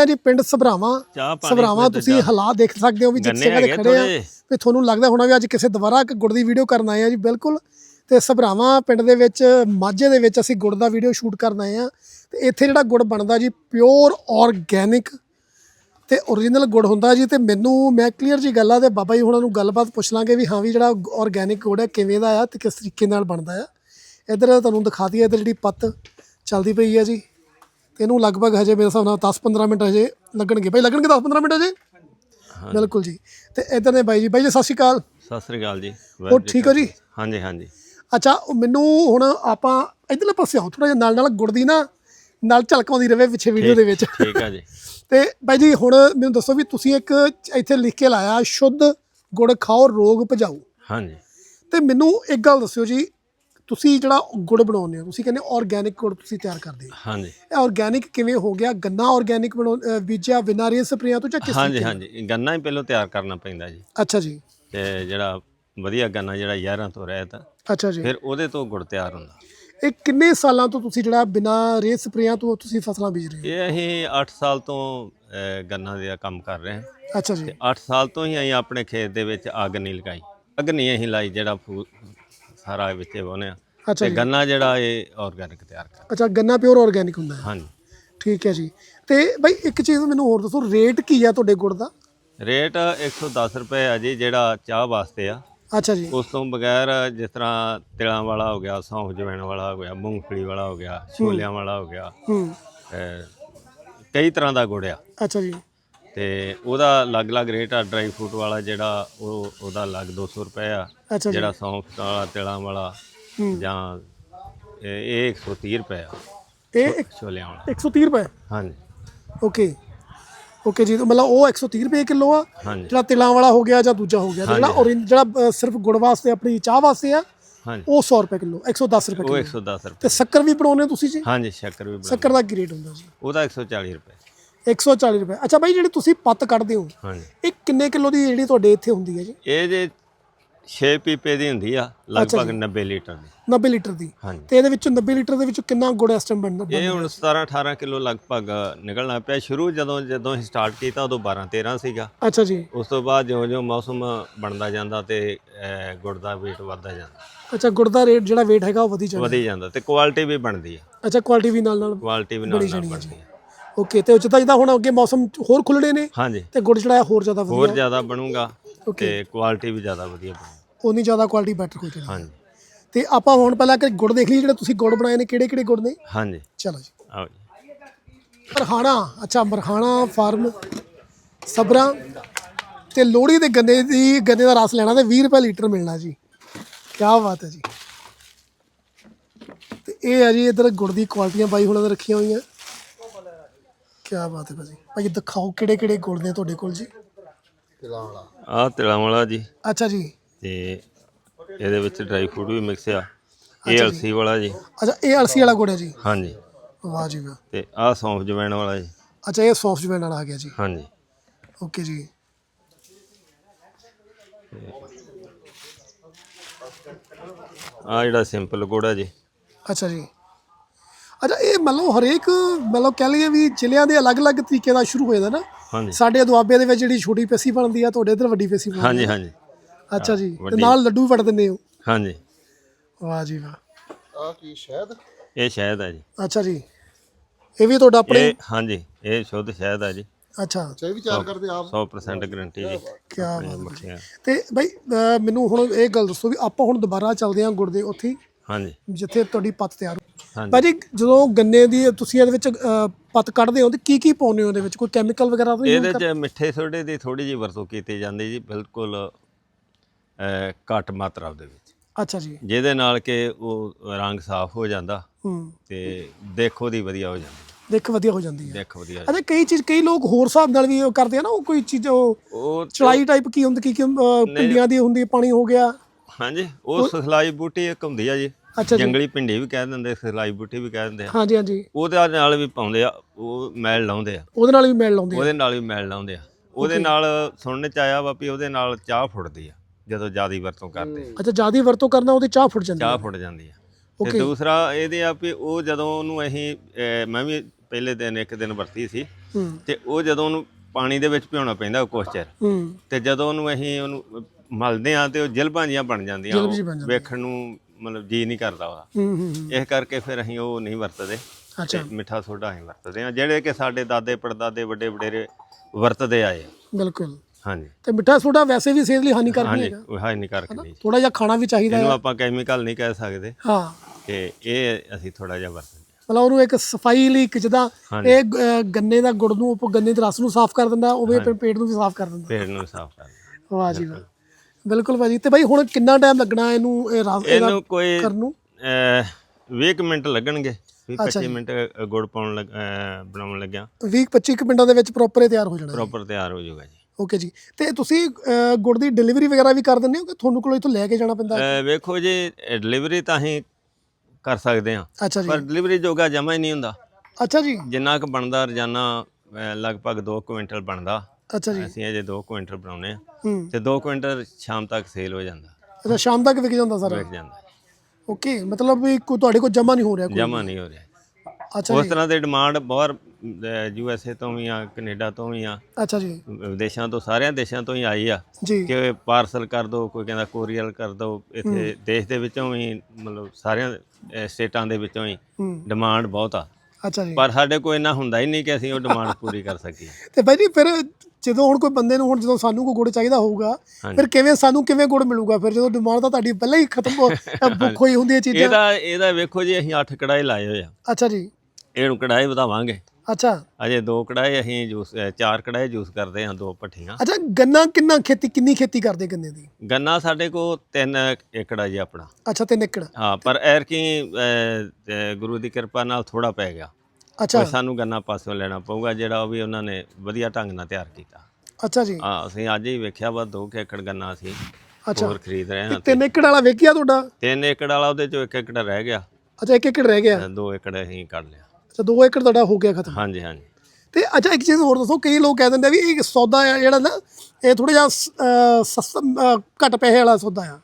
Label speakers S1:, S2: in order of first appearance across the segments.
S1: ਇਹ ਜੀ ਪਿੰਡ ਸਭਰਾਵਾਂ ਸਭਰਾਵਾਂ ਤੁਸੀਂ ਹਾਲਾਤ ਦੇਖ ਸਕਦੇ ਹੋ ਵੀ ਜਿਸ ਜਗ੍ਹਾ ਤੇ ਖੜੇ ਆ। ਵੀ ਤੁਹਾਨੂੰ ਲੱਗਦਾ ਹੋਣਾ ਵੀ ਅੱਜ ਕਿਸੇ ਦੁਬਾਰਾ ਇੱਕ ਗੁੜ ਦੀ ਵੀਡੀਓ ਕਰਨ ਆਏ ਆ ਜੀ ਬਿਲਕੁਲ। ਤੇ ਸਭਰਾਵਾਂ ਪਿੰਡ ਦੇ ਵਿੱਚ ਮਾਝੇ ਦੇ ਵਿੱਚ ਅਸੀਂ ਗੁੜ ਦਾ ਵੀਡੀਓ ਸ਼ੂਟ ਕਰਨ ਆਏ ਆ। ਤੇ ਇੱਥੇ ਜਿਹੜਾ ਗੁੜ ਬਣਦਾ ਜੀ ਪਿਓਰ ਆਰਗੈਨਿਕ ਤੇ ਓਰੀਜਨਲ ਗੁੜ ਹੁੰਦਾ ਜੀ। ਤੇ ਮੈਨੂੰ ਮੈਂ ਕਲੀਅਰ ਜੀ ਗੱਲ ਆ ਤੇ ਬਾਬਾ ਜੀ ਹੁਣਾਂ ਨੂੰ ਗੱਲਬਾਤ ਪੁੱਛ ਲਾਂਗੇ ਵੀ ਹਾਂ ਵੀ ਜਿਹੜਾ ਆਰਗੈਨਿਕ ਗੁੜ ਹੈ ਕਿਵੇਂ ਦਾ ਆ ਤੇ ਕਿਸ ਤਰੀਕੇ ਨਾਲ ਬਣਦਾ ਆ। ਇੱਧਰ ਤੁਹਾਨੂੰ ਦਿਖਾ ਦਈਏ ਇੱਧਰ ਜਿਹੜੀ ਪੱਤ ਚੱਲਦੀ ਪਈ ਹੈ ਜੀ। ਤੇ ਇਹਨੂੰ ਲਗਭਗ ਹਜੇ ਮੇਰੇ ਹਿਸਾਬ ਨਾਲ 10-15 ਮਿੰਟ ਹਜੇ ਲੱਗਣਗੇ। ਬਾਈ ਲੱਗਣਗੇ 10-15 ਮਿੰਟ ਹਜੇ? ਬਿਲਕੁਲ ਜੀ। ਤੇ ਇੱਧਰ ਨੇ ਬਾਈ ਜੀ ਬਾਈ ਜੀ ਸਤਿ ਸ਼੍ਰੀ ਅਕਾਲ।
S2: ਸਤਿ ਸ੍ਰੀ ਅਕਾਲ ਜੀ।
S1: ਹੋਰ ਠੀਕ ਹੋ ਜੀ?
S2: ਹਾਂਜੀ ਹਾਂਜੀ।
S1: ਅੱਛਾ ਉਹ ਮੈਨੂੰ ਹੁਣ ਆਪਾਂ ਇਧਰਲੇ ਪਾਸੇ ਆਓ ਥੋੜਾ ਜਿਹਾ ਨਾਲ ਨਾਲ ਗੁੜ ਦੀ ਨਾ ਨਾਲ ਝਲਕਾਉਂਦੀ ਰਵੇ ਪਿੱਛੇ ਵੀਡੀਓ ਦੇ ਵਿੱਚ।
S2: ਠੀਕ ਆ ਜੀ।
S1: ਤੇ ਬਾਈ ਜੀ ਹੁਣ ਮੈਨੂੰ ਦੱਸੋ ਵੀ ਤੁਸੀਂ ਇੱਕ ਇੱਥੇ ਲਿਖ ਕੇ ਲਾਇਆ ਸ਼ੁੱਧ ਗੁੜ ਖਾਓ ਰੋਗ ਭਜਾਓ।
S2: ਹਾਂਜੀ।
S1: ਤੇ ਮੈਨੂੰ ਇੱਕ ਗੱਲ ਦੱਸਿਓ ਜੀ ਤੁਸੀਂ ਜਿਹੜਾ ਗੁੜ ਬਣਾਉਂਦੇ ਹੋ ਤੁਸੀਂ ਕਹਿੰਦੇ ਆਰਗੈਨਿਕ ਗੁੜ ਤੁਸੀਂ ਤਿਆਰ ਕਰਦੇ ਹੋ।
S2: ਹਾਂਜੀ।
S1: ਇਹ ਆਰਗੈਨਿਕ ਕਿਵੇਂ ਹੋ ਗਿਆ? ਗੰਨਾ ਆਰਗੈਨਿਕ ਬੀਜਿਆ ਬਿਨਾਂ ਰੇ ਸਪਰੇਆਂ ਤੋਂ ਜਾਂ ਕਿਸ
S2: ਹਾਂਜੀ ਹਾਂਜੀ। ਗੰਨਾ ਹੀ ਪਹਿਲਾਂ ਤਿਆਰ ਕਰਨਾ ਪੈਂਦਾ ਜੀ।
S1: ਅੱਛਾ ਜੀ।
S2: ਤੇ ਜਿਹੜਾ ਵਧੀਆ ਗੰਨਾ ਜਿਹੜਾ ਯਾਰਾਂ ਤੋਂ ਰਹਿਤ
S1: ਅੱਛਾ ਜੀ।
S2: ਫਿਰ ਉਹਦੇ ਤੋਂ ਗੁੜ ਤਿਆਰ ਹੁੰਦਾ।
S1: ਇਹ ਕਿੰਨੇ ਸਾਲਾਂ ਤੋਂ ਤੁਸੀਂ ਜਿਹੜਾ ਬਿਨਾਂ ਰੇ ਸਪਰੇਆਂ ਤੋਂ ਤੁਸੀਂ ਫਸਲਾਂ ਬੀਜ ਰਹੇ
S2: ਇਹ ਅਸੀਂ 8 ਸਾਲ ਤੋਂ ਗੰਨਾ ਦਾ ਕੰਮ ਕਰ ਰਹੇ ਹਾਂ।
S1: ਹੋ ਅੱਛਾ ਜੀ।
S2: 8 ਸਾਲ ਤੋਂ ਹੀ ਅਸੀਂ ਆਪਣੇ ਖੇਤ ਦੇ ਵਿੱਚ ਅੱਗ ਨਹੀਂ ਲਗਾਈ। ਅੱਗ ਨਹੀਂ ਅਸੀਂ ਲਾਈ ਜਿਹੜਾ ਸਾਰਾ ਵਿੱਚੇ ਬੋਨਿਆ
S1: ਅੱਛਾ
S2: ਤੇ
S1: ਜੀ।
S2: ਗੰਨਾ ਜਿਹੜਾ ਇਹ ਆਰਗੈਨਿਕ ਤਿਆਰ ਕਰ
S1: ਅੱਛਾ ਗੰਨਾ ਪਿਓਰ ਆਰਗੈਨਿਕ ਹੁੰਦਾ ਹੈ।
S2: ਹਾਂਜੀ।
S1: ਠੀਕ ਹੈ ਜੀ। ਤੇ ਬਾਈ ਇੱਕ ਚੀਜ਼ ਮੈਨੂੰ ਹੋਰ ਦੱਸੋ ਰੇਟ ਕੀ ਆ ਤੁਹਾਡੇ ਗੁੜ ਦਾ?
S2: ਰੇਟ 110 ਰੁਪਏ ਆ ਜੀ ਜਿਹੜਾ ਚਾਹ ਵਾਸਤੇ ਆ।
S1: ਅੱਛਾ ਜੀ।
S2: ਉਸ ਤੋਂ ਬਗੈਰ ਜਿਸ ਤਰ੍ਹਾਂ ਤਿਲਾਂ ਵਾਲਾ ਹੋ ਗਿਆ ਸੌਂਫ ਜਵੈਣ ਵਾਲਾ ਹੋ ਗਿਆ ਮੂੰਗਫਲੀ ਵਾਲਾ ਹੋ ਗਿਆ ਛੋਲਿਆਂ ਵਾਲਾ ਹੋ ਗਿਆ
S1: ਹੂੰ।
S2: ਅਹ ਕਈ ਤਰ੍ਹਾਂ ਦਾ ਗੁੜ ਆ।
S1: ਅੱਛਾ ਜੀ।
S2: ਤੇ ਉਹਦਾ ਅਲੱਗ-ਅਲੱਗ ਰੇਟ ਆ ਡਰਾਈ ਫਰੂਟ ਵਾਲਾ ਜਿਹੜਾ ਉਹ ਉਹਦਾ ਅਲੱਗ 200 ਰੁਪਏ ਆ
S1: ਅੱਛਾ ਜੀ।
S2: ਜਿਹੜਾ ਸੌਂਫ ਵਾਲਾ ਤਿਲਾਂ ਵਾਲਾ
S1: ਹੂੰ।
S2: ਜਾਂ ਇਹ ਇਹ 130 ਰੁਪਏ ਆ।
S1: ਇਹ ਇੱਕ-
S2: ਛੋਲਿਆਂ ਵਾਲਾ।
S1: 130 ਰੁਪਏ?
S2: ਹਾਂਜੀ।
S1: ਓਕੇ। ਓਕੇ ਜੀ ਤਾਂ ਮਤਲਬ ਉਹ 130 ਰੁਪਏ ਕਿਲੋ ਆ
S2: ਹਾਂਜੀ।
S1: ਜਿਹੜਾ ਤਿਲਾਂ ਵਾਲਾ ਹੋ ਗਿਆ ਜਾਂ ਦੂਜਾ ਹੋ ਗਿਆ ਤੇ ਜਿਹੜਾ orange ਜਿਹੜਾ ਅ, ਸਿਰਫ ਗੁੜ ਵਾਸਤੇ ਆਪਣੀ ਚਾਹ ਵਾਸਤੇ ਆ
S2: ਹਾਂਜੀ।
S1: ਉਹ 100 ਰੁਪਏ ਕਿਲੋ 110 ਰੁਪਏ
S2: ਉਹ
S1: ਕਿਲੋ।
S2: 110 ਰੁਪਏ।
S1: ਤੇ ਸ਼ੱਕਰ ਵੀ ਬਣਾਉਂਦੇ ਹੋ ਤੁਸੀਂ ਜੀ?
S2: ਹਾਂਜੀ ਸ਼ੱਕਰ ਵੀ ਬਣਾ
S1: ਸ਼ੱਕਰ ਦਾ ਕੀ ਰੇਟ ਹੁੰਦਾ ਜੀ?
S2: ਉਹਦਾ 140 ਰੁਪਏ।
S1: 140 ਰੁਪਏ। ਅੱਛਾ ਬਾਈ ਜਿਹੜੀ ਤੁਸੀਂ ਪੱਤ ਕੱਢਦੇ ਹੋ
S2: ਹਾਂਜੀ।
S1: ਇਹ ਕਿੰਨੇ ਕਿਲੋ ਦੀ ਜਿਹੜੀ ਤੁਹਾਡੇ ਇੱਥੇ ਹੁੰਦੀ ਹੈ ਜੀ?
S2: ਇਹ ਜੇ 6 ਪੀਪੇ ਦੀ ਹੁੰਦੀ ਆ ਲਗਭਗ 90 ਲੀਟਰ ਦੀ।
S1: 90 ਲੀਟਰ ਦੀ। ਤੇ ਇਹਦੇ ਵਿੱਚੋਂ 90 ਲੀਟਰ ਦੇ ਵਿੱਚੋਂ ਕਿੰਨਾ ਗੁੜ ਇਸ ਟਾਈਮ ਬਣਦਾ?
S2: ਇਹ ਹੁਣ 17 18 ਕਿਲੋ ਲਗਭਗ ਨਿਕਲਣਾ ਪਿਆ। ਸ਼ੁਰੂ ਜਦੋਂ ਜਦੋਂ ਅਸੀਂ ਸਟਾਰਟ ਕੀਤਾ ਉਦੋਂ 12 13 ਸੀਗਾ।
S1: ਅੱਛਾ ਜੀ।
S2: ਉਸ ਤੋਂ ਬਾਅਦ ਜਿਉਂ-ਜਿਉਂ ਮੌਸਮ ਬਣਦਾ ਜਾਂਦਾ ਤੇ ਗੁੜ ਦਾ weight ਵੱਧਦਾ ਜਾਂਦਾ।
S1: ਅੱਛਾ ਗੁੜ ਦਾ ਰੇਟ ਜਿਹੜਾ weight ਹੈਗਾ ਉਹ ਵਧੀ ਜਾਂਦਾ।
S2: ਵਧੀ ਜਾਂਦਾ ਤੇ ਕੁਆਲਿਟੀ ਵੀ ਬਣਦੀ ਆ।
S1: ਅੱਛਾ ਕੁਆਲਿਟੀ ਵੀ ਨਾਲ ਨਾਲ
S2: ਕੁਆਲਿਟੀ ਵੀ ਨਾਲ ਨਾਲ ਬਣਦੀ ਆ।
S1: ਓਕੇ ਤੇ ਜਿੱਦਾਂ ਜਿੱਦਾਂ ਹੁਣ ਅੱਗੇ ਮੌਸਮ ਹੋਰ ਖੁੱਲਣੇ ਨੇ
S2: ਹਾਂਜੀ।
S1: ਤੇ ਗੁੜ ਜਿਹੜਾ ਹੈ ਹੋਰ ਜ਼ਿਆਦਾ ਵਧੀਆ
S2: ਹੋਰ ਜ਼ਿਆਦਾ ਬਣੂਗਾ ਤੇ ਕੁਆਲਿਟੀ ਵੀ ਜ਼ਿਆਦਾ ਵਧੀਆ ਬਣੂਗੀ
S1: ਉਨੀ ਜ਼ਿਆਦਾ ਕੁਆਲਿਟੀ ਬੈਟਰ ਹੋ ਜਾਣੀ।
S2: ਹਾਂਜੀ।
S1: ਤੇ ਆਪਾਂ ਹੁਣ ਪਹਿਲਾਂ ਕਿ ਗੁੜ ਦੇਖ ਲਈਏ ਜਿਹੜੇ ਤੁਸੀਂ ਗੁੜ ਬਣਾਏ ਨੇ ਕਿਹੜੇ ਕਿਹੜੇ ਗੁੜ ਨੇ?
S2: ਹਾਂਜੀ।
S1: ਚਲੋ ਜੀ।
S2: ਆਓ ਜੀ।
S1: ਮਰਹਾਣਾ ਅੱਛਾ ਮਰਹਾਣਾ ਫਾਰਮ ਸਬਰਾ ਤੇ ਲੋਹੜੀ ਦੇ ਗੰਨੇ ਦੀ ਗੰਨੇ ਦਾ ਰਸ ਲੈਣਾ ਤੇ 20 ਰੁਪਏ ਲੀਟਰ ਮਿਲਣਾ ਜੀ। ਕੀ ਬਾਤ ਹੈ ਜੀ। ਤੇ ਇਹ ਹੈ ਜੀ ਇਧਰ ਗੁੜ ਦੀ ਕੁਆਲਟੀਆਂ ਬਾਈ ਹੁਣਾਂ ਨੇ ਰੱਖੀਆਂ ਹੋਈਆਂ। ਕੀ ਬਾਤ ਹੈ ਭਾਜੀ। ਭਾਈ ਦਿਖਾਓ ਕਿਹੜੇ ਕਿਹੜੇ ਗੁੜ ਨੇ ਤੁਹਾਡੇ ਕੋਲ ਜੀ?
S2: ਆਹ ਤਿਲਾਂ ਵਾਲਾ ਜੀ।
S1: ਅੱਛਾ ਜੀ।
S2: ਤੇ ਇਹਦੇ ਵਿੱਚ ਡਰਾਈ ਫਰੂਟ ਵੀ ਮਿਕਸ ਆ। ਇਹ ਅਲਸੀ ਵਾਲਾ ਜੀ।
S1: ਅੱਛਾ ਇਹ ਅਲਸੀ ਵਾਲਾ ਗੁੜ ਹੈ ਜੀ।
S2: ਹਾਂਜੀ।
S1: ਵਾਹ ਜੀ ਵਾਹ।
S2: ਤੇ ਆਹ ਸੌਂਫ ਜਵੈਣ ਵਾਲਾ ਜੀ।
S1: ਅੱਛਾ ਇਹ ਸੌਫਟ ਜਵੈਨ ਵਾਲਾ ਆ ਗਿਆ ਜੀ।
S2: ਹਾਂਜੀ।
S1: ਓਕੇ ਜੀ।
S2: ਆਹ ਜਿਹੜਾ ਸਿੰਪਲ ਗੁੜ ਆ ਜੀ।
S1: ਅੱਛਾ ਜੀ। ਅੱਛਾ ਇਹ ਮਤਲਬ ਹਰੇਕ ਮਤਲਬ ਕਹਿ ਲਈਏ ਵੀ ਜ਼ਿਲ੍ਹਿਆਂ ਦੇ ਅਲੱਗ-ਅਲੱਗ ਤਰੀਕੇ ਦਾ ਸ਼ੁਰੂ ਹੋ ਜਾਂਦਾ ਨਾ।
S2: ਹਾਂਜੀ।
S1: ਸਾਡੇ ਦੁਆਬੇ ਦੇ ਵਿੱਚ ਜਿਹੜੀ ਛੋਟੀ ਪੇਸੀ ਬਣਦੀ ਆ ਤੁਹਾਡੇ ਇੱਧਰ ਵੱਡੀ ਪੇਸੀ ਬਣਦੀ
S2: ਹਾਂਜੀ ਹਾਂਜੀ।
S1: ਆ ਅੱਛਾ ਜੀ ਤੇ ਨਾਲ ਲੱਡੂ ਵੀ ਵੜ ਦਿੰਦੇ ਹੋ?
S2: ਹਾਂਜੀ।
S1: ਵਾਹ ਜੀ ਵਾਹ।
S2: ਇਹ ਸ਼ਹਿਦ ਆ ਜੀ।
S1: ਅੱਛਾ ਜੀ। ਇਹ ਵੀ ਤੁਹਾਡਾ ਆਪਣੇ?
S2: ਇਹ ਹਾਂਜੀ ਇਹ ਸ਼ੁੱਧ ਸ਼ਹਿਦ ਆ ਜੀ।
S1: ਅੱਛਾ।
S3: ਚਾਹ ਵੀ ਤਿਆਰ ਕਰਦੇ ਆਪ?
S2: 100% ਗਾਰੰਟੀ ਜੀ।
S1: ਕੀ ਬਾਤ ਹੈ। ਤੇ ਅਹ ਮੈਨੂੰ ਹੁਣ ਇਹ ਗੱਲ ਦੱਸੋ ਵੀ ਆਪਾਂ ਹੁਣ ਦੁਬਾਰਾ ਚੱਲਦੇ ਹਾਂ ਗੁੜ ਦੇ ਉੱਥੇ।
S2: ਹਾਂਜੀ।
S1: ਜਿੱਥੇ ਤੁਹਾਡੀ ਪੱਤ ਤਿਆਰ ਭਾਜੀ ਜਦੋਂ ਗੰਨੇ ਦੀ ਤੁਸੀਂ ਇਹਦੇ ਵਿੱਚ ਪੱਤ ਕੱਢਦੇ ਹੋ ਤੇ ਕੀ ਕੀ ਪਾਉਂਦੇ ਹੋ ਉਹਦੇ ਵਿੱਚ? ਕੋਈ ਕੈਮੀਕਲ ਵਗੈਰਾ ਤਾਂ ਨਹੀਂ
S2: ਇਹਦੇ ਚ ਮਿੱਠੇ ਸੋਡੇ ਦੀ ਥੋੜੀ ਜਿਹੀ ਵਰਤੋਂ ਕੀਤੀ ਜਾਂਦੀ ਜੀ ਬਿਲਕੁਲ ਘੱਟ ਮਾਤਰਾ ਦੇ ਵਿੱਚ।
S1: ਅੱਛਾ ਜੀ।
S2: ਜਿਹਦੇ ਨਾਲ ਕਿ ਉਹ ਰੰਗ ਸਾਫ਼ ਹੋ ਜਾਂਦਾ ਤੇ ਦੇਖੋ ਦੀ ਵਧੀਆ ਹੋ ਜਾਂਦੀ।
S1: ਦੇਖ ਵਧੀਆ ਹੋ ਜਾਂਦੀ ਹੈ।
S2: ਦੇਖ ਵਧੀਆ।
S1: ਅੱਛਾ ਕਈ ਚੀਜ਼ ਕਈ ਲੋਕ ਹੋਰ ਹਿਸਾਬ ਨਾਲ ਵੀ ਕਰਦੇ ਆ ਨਾ ਉਹ ਕੋਈ ਚੀਜ਼ ਉਹ ਚੜਾਈ ਟਾਈਪ ਕੀ ਹੁੰਦੀ ਕੀ ਪਿੰਡੀਆਂ ਦੀ ਹੁੰਦੀ ਪਾਣੀ ਹੋ ਗਿਆ।
S2: ਹਾਂਜੀ ਉਹ ਸਖਲਾਈ ਬੂਟੀ ਇੱਕ ਹੁੰਦੀ ਆ ਜੀ।
S1: ਅੱਛਾ ਜੀ।
S2: ਜੰਗਲੀ ਭਿੰਡੀ ਵੀ ਕਹਿ ਦਿੰਦੇ ਸਖਲਾਈ ਬੂਟੀ ਵੀ ਕਹਿ ਦਿੰਦੇ ਆ।
S1: ਹਾਂਜੀ ਹਾਂਜੀ।
S2: ਉਹਦੇ ਨਾਲ ਵੀ ਪਾਉਂਦੇ ਆ ਉਹ ਮੈਲ ਲਾਉਂਦੇ ਆ।
S1: ਉਹਦੇ ਨਾਲ ਵੀ ਮੈਲ ਲਾਉਂਦੇ ਆ।
S2: ਉਹਦੇ ਨਾਲ ਵੀ ਮੈਲ ਲਾਉਂਦੇ ਆ। ਉਹਦੇ ਨਾਲ ਸੁਣਨ ਚ ਆਇਆ ਵਾ ਵੀ ਉਹਦੇ ਨਾਲ ਚਾਹ ਫੁੱਟਦੀ ਆ ਜਦੋਂ ਜ਼ਿਆਦੀ ਵਰਤੋਂ ਕਰਦੇ ਆ।
S1: ਅੱਛਾ ਜਿਆਦੀ ਵਰਤੋਂ ਕਰਨਾ ਉਹਦੀ ਚਾਹ ਫੁੱਟ ਜਾਂਦੀ ਹੈ
S2: ਚਾਹ ਫੁੱਟ ਜਾਂਦੀ ਆ। ਤੇ. ਦੂਸਰਾ ਇਹਦੇ ਆ ਵੀ ਉਹ ਜਦੋਂ ਉਹਨੂੰ ਅਸੀਂ ਮੈਂ ਵੀ ਪਹਿਲੇ ਦਿਨ ਇੱਕ ਦਿਨ ਵਰਤੀ ਸੀ। ਤੇ ਉਹ ਜਦੋਂ ਉਹਨੂੰ ਪਾਣੀ ਦੇ ਵਿੱਚ ਭਿਉਣਾ ਪੈਂਦਾ ਕੁਛ ਚਿਰ।
S1: ਹੂੰ।
S2: ਤੇ ਜਦੋਂ ਉਹਨੂੰ ਅਸੀਂ ਉਹਨੂੰ ਮਲਦੇ ਆ ਤੇ ਉਹ ਜਲਬਾਂ ਜੀਆਂ ਉਹ
S1: ਬਣ ਜਾਂਦੀਆਂ।
S2: ਵੇਖਣ ਨੂੰ ਮਤਲਬ ਜੀ ਨਹੀਂ ਕਰਦਾ ਉਹਦਾ।
S1: ਹੂੰ ਹੂੰ ਹੂੰ।
S2: ਇਸ ਕਰਕੇ ਫਿਰ ਅਸੀਂ ਉਹ ਨਹੀਂ ਵਰਤਦੇ।
S1: ਅੱਛਾ।
S2: ਤੇ ਮਿੱਠਾ ਸੋਡਾ ਅਸੀਂ ਵਰਤਦੇ ਆ ਜਿਹੜੇ ਕਿ ਸਾਡੇ ਦਾਦੇ ਪੜਦਾਦੇ ਵੱਡੇ ਵਡੇਰੇ ਵਰਤਦੇ ਆਏ ਆ।
S1: ਬਿਲਕੁਲ।
S2: ਹਾਂਜੀ।
S1: ਤੇ ਮਿੱਠਾ ਸੋਡਾ ਵੈਸੇ ਵੀ ਸਿਹਤ ਲਈ ਹਾਨੀਕਾਰਕ ਨਹੀਂ
S2: ਹਾਂਜੀ
S1: ਹੈਗਾ।
S2: ਉਹ ਹਾਈ ਨਹੀਂ।
S1: ਥੋੜਾ ਜਿਹਾ ਖਾਣਾ ਵੀ ਚਾਹੀਦਾ
S2: ਇਹਨੂੰ
S1: ਹੈ।
S2: ਆਪਾਂ ਕੈਮੀਕਲ ਨਹੀਂ ਕਹਿ ਸਕਦੇ।
S1: ਹਾਂ।
S2: ਕਿ ਇਹ ਅਸੀਂ ਥੋੜਾ ਜਿਹਾ ਵਰਤਦੇ ਹਾਂ।
S1: ਮਤਲਬ ਉਹਨੂੰ ਇੱਕ ਸਫ਼ਾਈ ਲਈ ਜਿੱਦਾਂ
S2: ਹਾਂਜੀ।
S1: ਇਹ ਗੰਨੇ ਦਾ ਗੁੜ ਨੂੰ ਆਪਾਂ ਗੰਨੇ ਦੇ ਰਸ ਨੂੰ ਸਾਫ਼ ਕਰ ਦਿੰਦਾ ਉਵੇਂ ਆਪਣੇ ਪੇਟ ਨੂੰ ਵੀ ਸਾਫ਼ ਕਰ ਦਿੰਦਾ।
S2: ਪੇਟ ਨੂੰ ਸਾਫ਼ ਕਰਦੇ
S1: ਵਾਹ ਜੀ ਵਾਹ। ਬਿਲਕੁਲ ਭਾਜੀ ਤੇ ਭਾਈ ਹੁਣ ਕਿੰਨਾ ਟਾਈਮ ਲੱਗਣਾ ਇਹਨੂੰ ਇਹ ਰਸ ਇਹਦਾ
S2: ਇਹਨੂੰ ਕੋਈ
S1: ਕਰਨ ਨੂੰ?
S2: 20 ਕੁ ਮਿੰਟ ਲੱਗਣਗੇ। 20 25 ਮਿੰਟ ਅ, ਗੁੜ ਪਾਉਣ ਲੱਗ ਅ, ਬਣਾਉਣ ਲੱਗਿਆ।
S1: 20 25 ਕੁ ਮਿੰਟਾਂ ਦੇ ਵਿੱਚ ਪ੍ਰੋਪਰ ਇਹ ਤਿਆਰ ਹੋ ਜਾਣਾ
S2: ਪ੍ਰੋਪਰ ਤਿਆਰ ਹੋ ਜਾਊਗਾ ਜੀ।
S1: ਓਕੇ ਜੀ। ਤੇ ਤੁਸੀਂ ਗੁੜ ਦੀ ਡਿਲੀਵਰੀ ਵਗੈਰਾ ਵੀ ਕਰ ਦਿੰਦੇ ਹੋ ਕਿ ਤੁਹਾਨੂੰ ਕੋਲ ਇੱਥੋਂ ਲੈ ਕੇ ਜਾਣਾ ਪੈਂਦਾ?
S2: ਅ, ਵੇਖੋ ਜੀ ਡਿਲੀਵਰੀ ਤਾਂ ਅਸੀਂ ਕਰ ਸਕਦੇ ਹਾਂ।
S1: ਅੱਛਾ ਜੀ।
S2: ਪਰ ਡਿਲੀਵਰੀ ਜੋਗਾ ਜਮਾ ਹੀ ਨਹੀਂ ਹੁੰਦਾ।
S1: ਅੱਛਾ ਜੀ।
S2: ਜਿੰਨਾ ਕੁ ਬਣਦਾ ਰੋਜ਼ਾਨਾ ਅ, ਲਗਭਗ 2 ਕੁਇੰਟਲ ਬਣਦਾ।
S1: ਅੱਛਾ ਜੀ।
S2: ਅਸੀਂ ਅਜੇ 2 ਕੁਇੰਟਲ ਬਣਾਉਨੇ ਆ
S1: ਹੂੰ।
S2: ਤੇ 2 ਕੁਇੰਟਲ ਸ਼ਾਮ ਤੱਕ ਸੇਲ ਹੋ ਜਾਂਦਾ।
S1: ਅੱਛਾ ਸ਼ਾਮ ਤੱਕ ਵਿਕ ਜਾਂਦਾ ਸਾਰਾ?
S2: ਵਿਕ ਜਾਂਦਾ।
S1: ਓਕੇ ਮਤਲਬ ਵੀ ਕੋਈ ਤੁਹਾਡੇ ਕੋਲ ਜਮਾ ਨਹੀਂ ਹੋ ਰਿਹਾ ਕੋਈ?
S2: ਜਮਾ ਨਹੀਂ ਹੋ ਰਿਹਾ।
S1: ਅੱਛਾ
S2: ਉਸ ਤਰ੍ਹਾਂ ਦੇ ਡਿਮਾਂਡ ਬਾਹਰ ਯੂ ਐਸ ਏ ਤੋਂ ਵੀ ਆ ਕੈਨੇਡਾ ਤੋਂ ਵੀ ਆ।
S1: ਅੱਛਾ ਜੀ।
S2: ਵਿਦੇਸ਼ਾਂ ਤੋਂ ਸਾਰਿਆਂ ਦੇਸ਼ਾਂ ਤੋਂ ਹੀ ਆਈ ਆ। ਕਿ ਪਾਰਸਲ ਕਰ ਦਿਓ ਕੋਈ ਕਹਿੰਦਾ ਕੋਰੀਅਰ ਕਰ ਦਿਓ ਇੱਥੇ ਦੇਸ਼ ਦੇ ਵਿੱਚੋਂ ਵੀ ਮਤਲਬ ਸਾਰਿਆਂ ਸਟੇਟਾਂ ਦੇ ਵਿੱਚੋਂ ਹੀ ਡਿਮਾਂਡ ਬਹੁਤ ਆ।
S1: ਅੱਛਾ ਜੀ।
S2: ਪਰ ਸਾਡੇ ਕੋਲ ਇੰਨਾ ਹੁੰਦਾ ਹੀ ਨਹੀਂ ਕਿ ਅਸੀਂ ਉਹ ਡਿਮਾਂਡ ਪੂਰੀ ਕਰ ਸਕੀਏ।
S1: ਤੇ ਬਾਈ ਜੀ ਫਿਰ ਜਦੋਂ ਹੁਣ ਕੋਈ ਬੰਦੇ ਨੂੰ ਹੁਣ ਜਦੋਂ ਸਾਨੂੰ ਕੋਈ ਗੁੜ ਚਾਹੀਦਾ ਹੋਊਗਾ। ਫਿਰ ਕਿਵੇਂ ਸਾਨੂੰ ਕਿਵੇਂ ਗੁੜ ਮਿਲੂਗਾ? ਫਿਰ ਜਦੋਂ ਡਿਮਾਂਡ ਤਾਂ ਤੁਹਾਡੀ ਪਹਿਲਾਂ ਹੀ ਖਤਮ ਹੋ ਬੁੱਕ ਹੋਈ ਹੁੰਦੀ ਹੈ ਚੀਜ਼ਾਂ।
S2: ਇਹਦਾ ਇਹਦਾ ਵੇਖੋ ਜੀ ਅਸੀਂ 8 ਕੜਾਏ ਲਾਏ ਹੋਏ ਆ।
S1: ਅੱਛਾ ਜੀ।
S2: ਇਹਨੂੰ ਕੜਾਏ ਵਧਾਵਾਂਗੇ।
S1: ਅੱਛਾ।
S2: ਅਜੇ ਦੋ ਕੜਾਏ ਅਸੀਂ ਜੂਸ ਚਾਰ ਕੜਾਏ ਜੂਸ ਕਰਦੇ ਹਾਂ ਦੋ ਪੱਠੀਆਂ
S1: ਅੱਛਾ ਗੰਨਾ ਕਿੰਨਾ ਖੇਤੀ ਕਿੰਨੀ ਖੇਤੀ ਕਰਦੇ ਗੰਨੇ ਦੀ?
S2: ਗੰਨਾ ਸਾਡੇ ਕੋਲ 3 ਏਕੜ ਜੀ ਆਪਣਾ।
S1: ਅੱਛਾ ਤਿੰਨ ਏਕੜ।
S2: ਹਾਂ ਪਰ ਐਰ ਕੀ ਗੁਰੂ ਦੀ ਕਿਰਪਾ ਨਾਲ ਥੋੜਾ ਪੈ ਗਿਆ।
S1: ਅੱਛਾ।
S2: ਕੋਈ ਸਾਨੂੰ ਗੰਨਾ ਪਾਸੋਂ ਲੈਣਾ ਪਊਗਾ ਜਿਹੜਾ ਉਹ ਵੀ ਉਹਨਾਂ ਨੇ ਵਧੀਆ ਢੰਗ ਨਾਲ ਤਿਆਰ ਕੀਤਾ।
S1: ਅੱਛਾ ਜੀ।
S2: ਹਾਂ ਅਸੀਂ ਅੱਜ ਹੀ ਵੇਖਿਆ ਵਾ 2 ਏਕੜ ਗੰਨਾ ਅਸੀਂ
S1: ਅੱਛਾ।
S2: ਹੋਰ ਖਰੀਦ ਰਹੇ ਹਾਂ।
S1: ਤਿੰਨ ਏਕੜ ਵਾਲਾ ਵੇਖਿਆ ਤੁਹਾਡਾ?
S2: 3 ਏਕੜ ਵਾਲਾ ਉਹਦੇ ਚੋਂ 1 ਏਕੜ ਰਹਿ ਗਿਆ।
S1: ਅੱਛਾ ਇੱਕ ਏਕੜ ਰਹਿ ਗਿਆ?
S2: 2 ਏਕੜ ਅਸੀਂ ਕੱਢ ਲਿਆ।
S1: ਅੱਛਾ ਦੋ ਏਕੜ ਤੁਹਾਡਾ ਹੋ ਗਿਆ ਖਤਮ।
S2: ਹਾਂਜੀ ਹਾਂਜੀ।
S1: ਤੇ ਅੱਛਾ ਇੱਕ ਚੀਜ਼ ਹੋਰ ਦੱਸੋ ਕਈ ਲੋਕ ਕਹਿ ਦਿੰਦੇ ਆ ਵੀ ਇਹ ਸੌਦਾ ਆ ਜਿਹੜਾ ਨਾ ਇਹ ਥੋੜਾ ਜਿਹਾ ਸ- ਅਹ ਸਸਤਾ ਅਹ ਘੱਟ ਪੈਸੇ ਵਾਲਾ ਸੌਦਾ ਆ।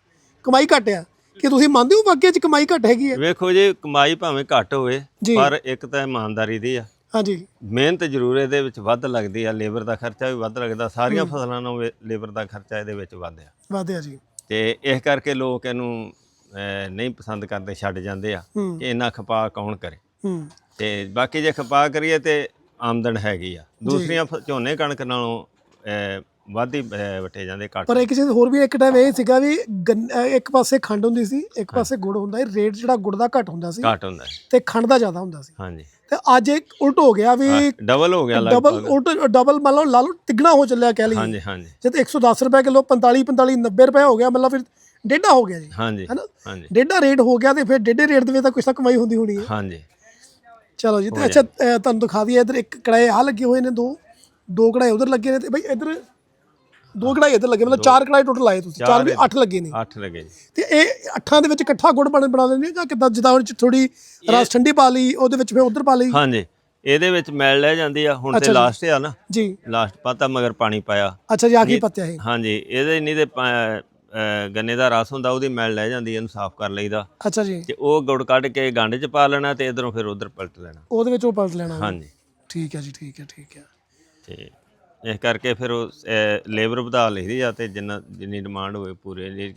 S1: ਕਮਾਈ ਘੱਟ ਆ। ਕਿ ਤੁਸੀਂ ਮੰਨਦੇ ਹੋ ਵਾਕਿਆ ਚ ਕਮਾਈ ਘੱਟ ਹੈਗੀ ਆ
S2: ਵੇਖੋ ਜੀ ਕਮਾਈ ਭਾਵੇਂ ਘੱਟ ਹੋਵੇ
S1: ਜੀ।
S2: ਪਰ ਇੱਕ ਤਾਂ ਇਮਾਨਦਾਰੀ ਦੀ ਆ।
S1: ਹਾਂਜੀ।
S2: ਮਿਹਨਤ ਜ਼ਰੂਰ ਇਹਦੇ ਵਿੱਚ ਵੱਧ ਲੱਗਦੀ ਆ ਲੇਬਰ ਦਾ ਖਰਚਾ ਵੀ ਵੱਧ ਲੱਗਦਾ ਸਾਰੀਆਂ ਫਸਲਾਂ ਨੂੰ ਲੇਬਰ ਦਾ ਖਰਚਾ ਇਹਦੇ ਵਿੱਚ ਵੱਧ ਆ।
S1: ਵਾਧਿਆ ਜੀ।
S2: ਤੇ ਇਸ ਕਰਕੇ ਲੋਕ ਇਹਨੂੰ ਅਹ, ਨਹੀਂ ਪਸੰਦ ਕਰਦੇ ਛੱਡ ਜਾਂਦੇ ਆ
S1: ਹੂੰ।
S2: ਕਿ ਇੰਨਾ ਖਪਾ ਕੌਣ ਕਰੇ।
S1: ਹੂੰ।
S2: ਤੇ ਬਾਕੀ ਜੇ ਖਪਾ ਕਰੀਏ ਤੇ ਆਮਦਨ ਹੈਗੀ ਆ। ਦੂਸਰੀਆਂ ਫ- ਝੋਨੇ ਕਣਕ ਨਾਲੋਂ ਅਹ, ਵੱਧ ਹੀ ਅਹ, ਵੱਟੇ ਜਾਂਦੇ ਘੱਟ।
S1: ਪਰ ਇੱਕ ਚੀਜ਼ ਹੋਰ ਵੀ ਇੱਕ ਟਾਈਮ ਇਹ ਸੀਗਾ ਵੀ ਗੰਨ- ਅਹ ਇੱਕ ਪਾਸੇ ਖੰਡ ਹੁੰਦੀ ਸੀ ਇੱਕ ਪਾਸੇ ਗੁੜ ਹੁੰਦਾ ਸੀ ਰੇਟ ਜਿਹੜਾ ਗੁੜ ਦਾ ਘੱਟ ਹੁੰਦਾ ਸੀ
S2: ਘੱਟ ਹੁੰਦਾ ਹੈ।
S1: ਤੇ ਖੰਡ ਦਾ ਜ਼ਿਆਦਾ ਹੁੰਦਾ ਸੀ।
S2: ਹਾਂਜੀ।
S1: ਤੇ ਅੱਜ ਇਹ ਉਲਟ ਹੋ ਗਿਆ ਵੀ
S2: ਡਬਲ ਹੋ ਗਿਆ
S1: ਡਬਲ
S2: ਲਗਭਗ।
S1: ਉਲਟ ਡਬਲ ਮੰਨ ਲਓ ਲਾ ਲਓ ਤਿੱਗਣਾ ਹੋ ਚੱਲਿਆ ਕਹਿ ਲਈਏ।
S2: ਹਾਂਜੀ ਹਾਂਜੀ।
S1: ਜਦ 110 ਰੁਪਏ ਕਿਲੋ 45 45 90 ਰੁਪਏ ਹੋ ਗਿਆ ਮਤਲਬ ਫਿਰ ਡੇਢਾ ਹੋ ਗਿਆ ਜੀ।
S2: ਹਾਂਜੀ
S1: ਹੈਨਾ?
S2: ਹਾਂਜੀ।
S1: ਡੇਢਾ ਰੇਟ ਹੋ ਗਿਆ ਤੇ ਫਿਰ ਡੇਢੇ ਰੇਟ ਦੇ ਵਿੱਚ ਤਾਂ ਕੁਛ ਤਾਂ ਕਮਾਈ ਹੁੰਦੀ ਹੋਣੀ ਹੈ।
S2: ਹਾਂਜੀ।
S1: ਚਲੋ ਜੀ ਤੇ ਅੱਛਾ ਅਹ ਤੁਹਾਨੂੰ ਦਿਖਾ ਦਈਏ ਇੱਧਰ ਇੱਕ ਕੜਾਏ ਆ ਲੱਗੇ ਹੋਏ ਨੇ ਦੋ ਦੋ ਕੜਾਏ ਉਧਰ ਲੱਗੇ ਨੇ ਤੇ ਬਈ ਇੱਧਰ ਦੋ ਕੜਾਏ ਇੱਧਰ ਲੱਗੇ ਮਤਲਬ ਚਾਰ ਕੜਾਏ ਟੋਟਲ ਲਾਏ ਤੁਸੀਂ ਚਾਰ ਵੀ ਅੱਠ ਲੱਗੇ ਨੇ।
S2: 8 ਲੱਗੇ ਜੀ।
S1: ਤੇ ਇਹ ਅੱਠਾਂ ਦੇ ਵਿੱਚ ਇਕੱਠਾ ਗੁੜ ਬਣ ਬਣਾ ਲੈਂਦੇ ਜਾਂ ਕਿਦਾਂ ਜਿੱਦਾਂ ਉਹਦੇ ਚ ਥੋੜੀ ਰਸ ਠੰਡੀ ਪਾ ਲਈ ਉਹਦੇ ਵਿੱਚ ਫਿਰ ਉਧਰ ਪਾ ਲਈ?
S2: ਹਾਂਜੀ ਇਹਦੇ ਵਿੱਚ ਮੈਲ ਲੈ ਜਾਂਦੀ ਆ ਹੁਣ ਤੇ ਲਾਸਟ ਆ ਨਾ।
S1: ਜੀ।
S2: ਲਾਸਟ ਪਾਤਾ ਮਗਰ ਪਾਣੀ ਪਾਇਆ।
S1: ਅੱਛਾ ਜੀ ਆਖਰੀ ਪੱਤਿਆ ਇਹ?
S2: ਹਾਂਜੀ ਇਹਦੇ ਨਹੀਂ ਤੇ ਗੰਨੇ ਦਾ ਰਸ ਹੁੰਦਾ ਉਹਦੀ ਮੈਲ ਲੈ ਜਾਂਦੀ ਇਹਨੂੰ ਸਾਫ਼ ਕਰ ਲਈਦਾ।
S1: ਅੱਛਾ ਜੀ।
S2: ਤੇ ਉਹ ਗੁੜ ਕੱਢ ਕੇ ਗੰਢ 'ਚ ਪਾ ਲੈਣਾ ਤੇ ਇਧਰੋਂ ਫਿਰ ਉਧਰ ਪਲਟ ਲੈਣਾ।
S1: ਉਹਦੇ ਵਿੱਚ ਉਹ ਪਲਟ ਲੈਣਾ।
S2: ਹਾਂਜੀ।
S1: ਠੀਕ ਹੈ ਜੀ ਠੀਕ ਹੈ ਠੀਕ ਹੈ।
S2: ਤੇ ਇਸ ਕਰਕੇ ਫਿਰ ਉਹ ਲੇਬਰ ਵਧਾ ਲਈਦੀ ਆ ਤੇ ਜਿੰਨਾ ਜਿੰਨੀ ਡਿਮਾਂਡ ਹੋਵੇ ਪੂਰੇ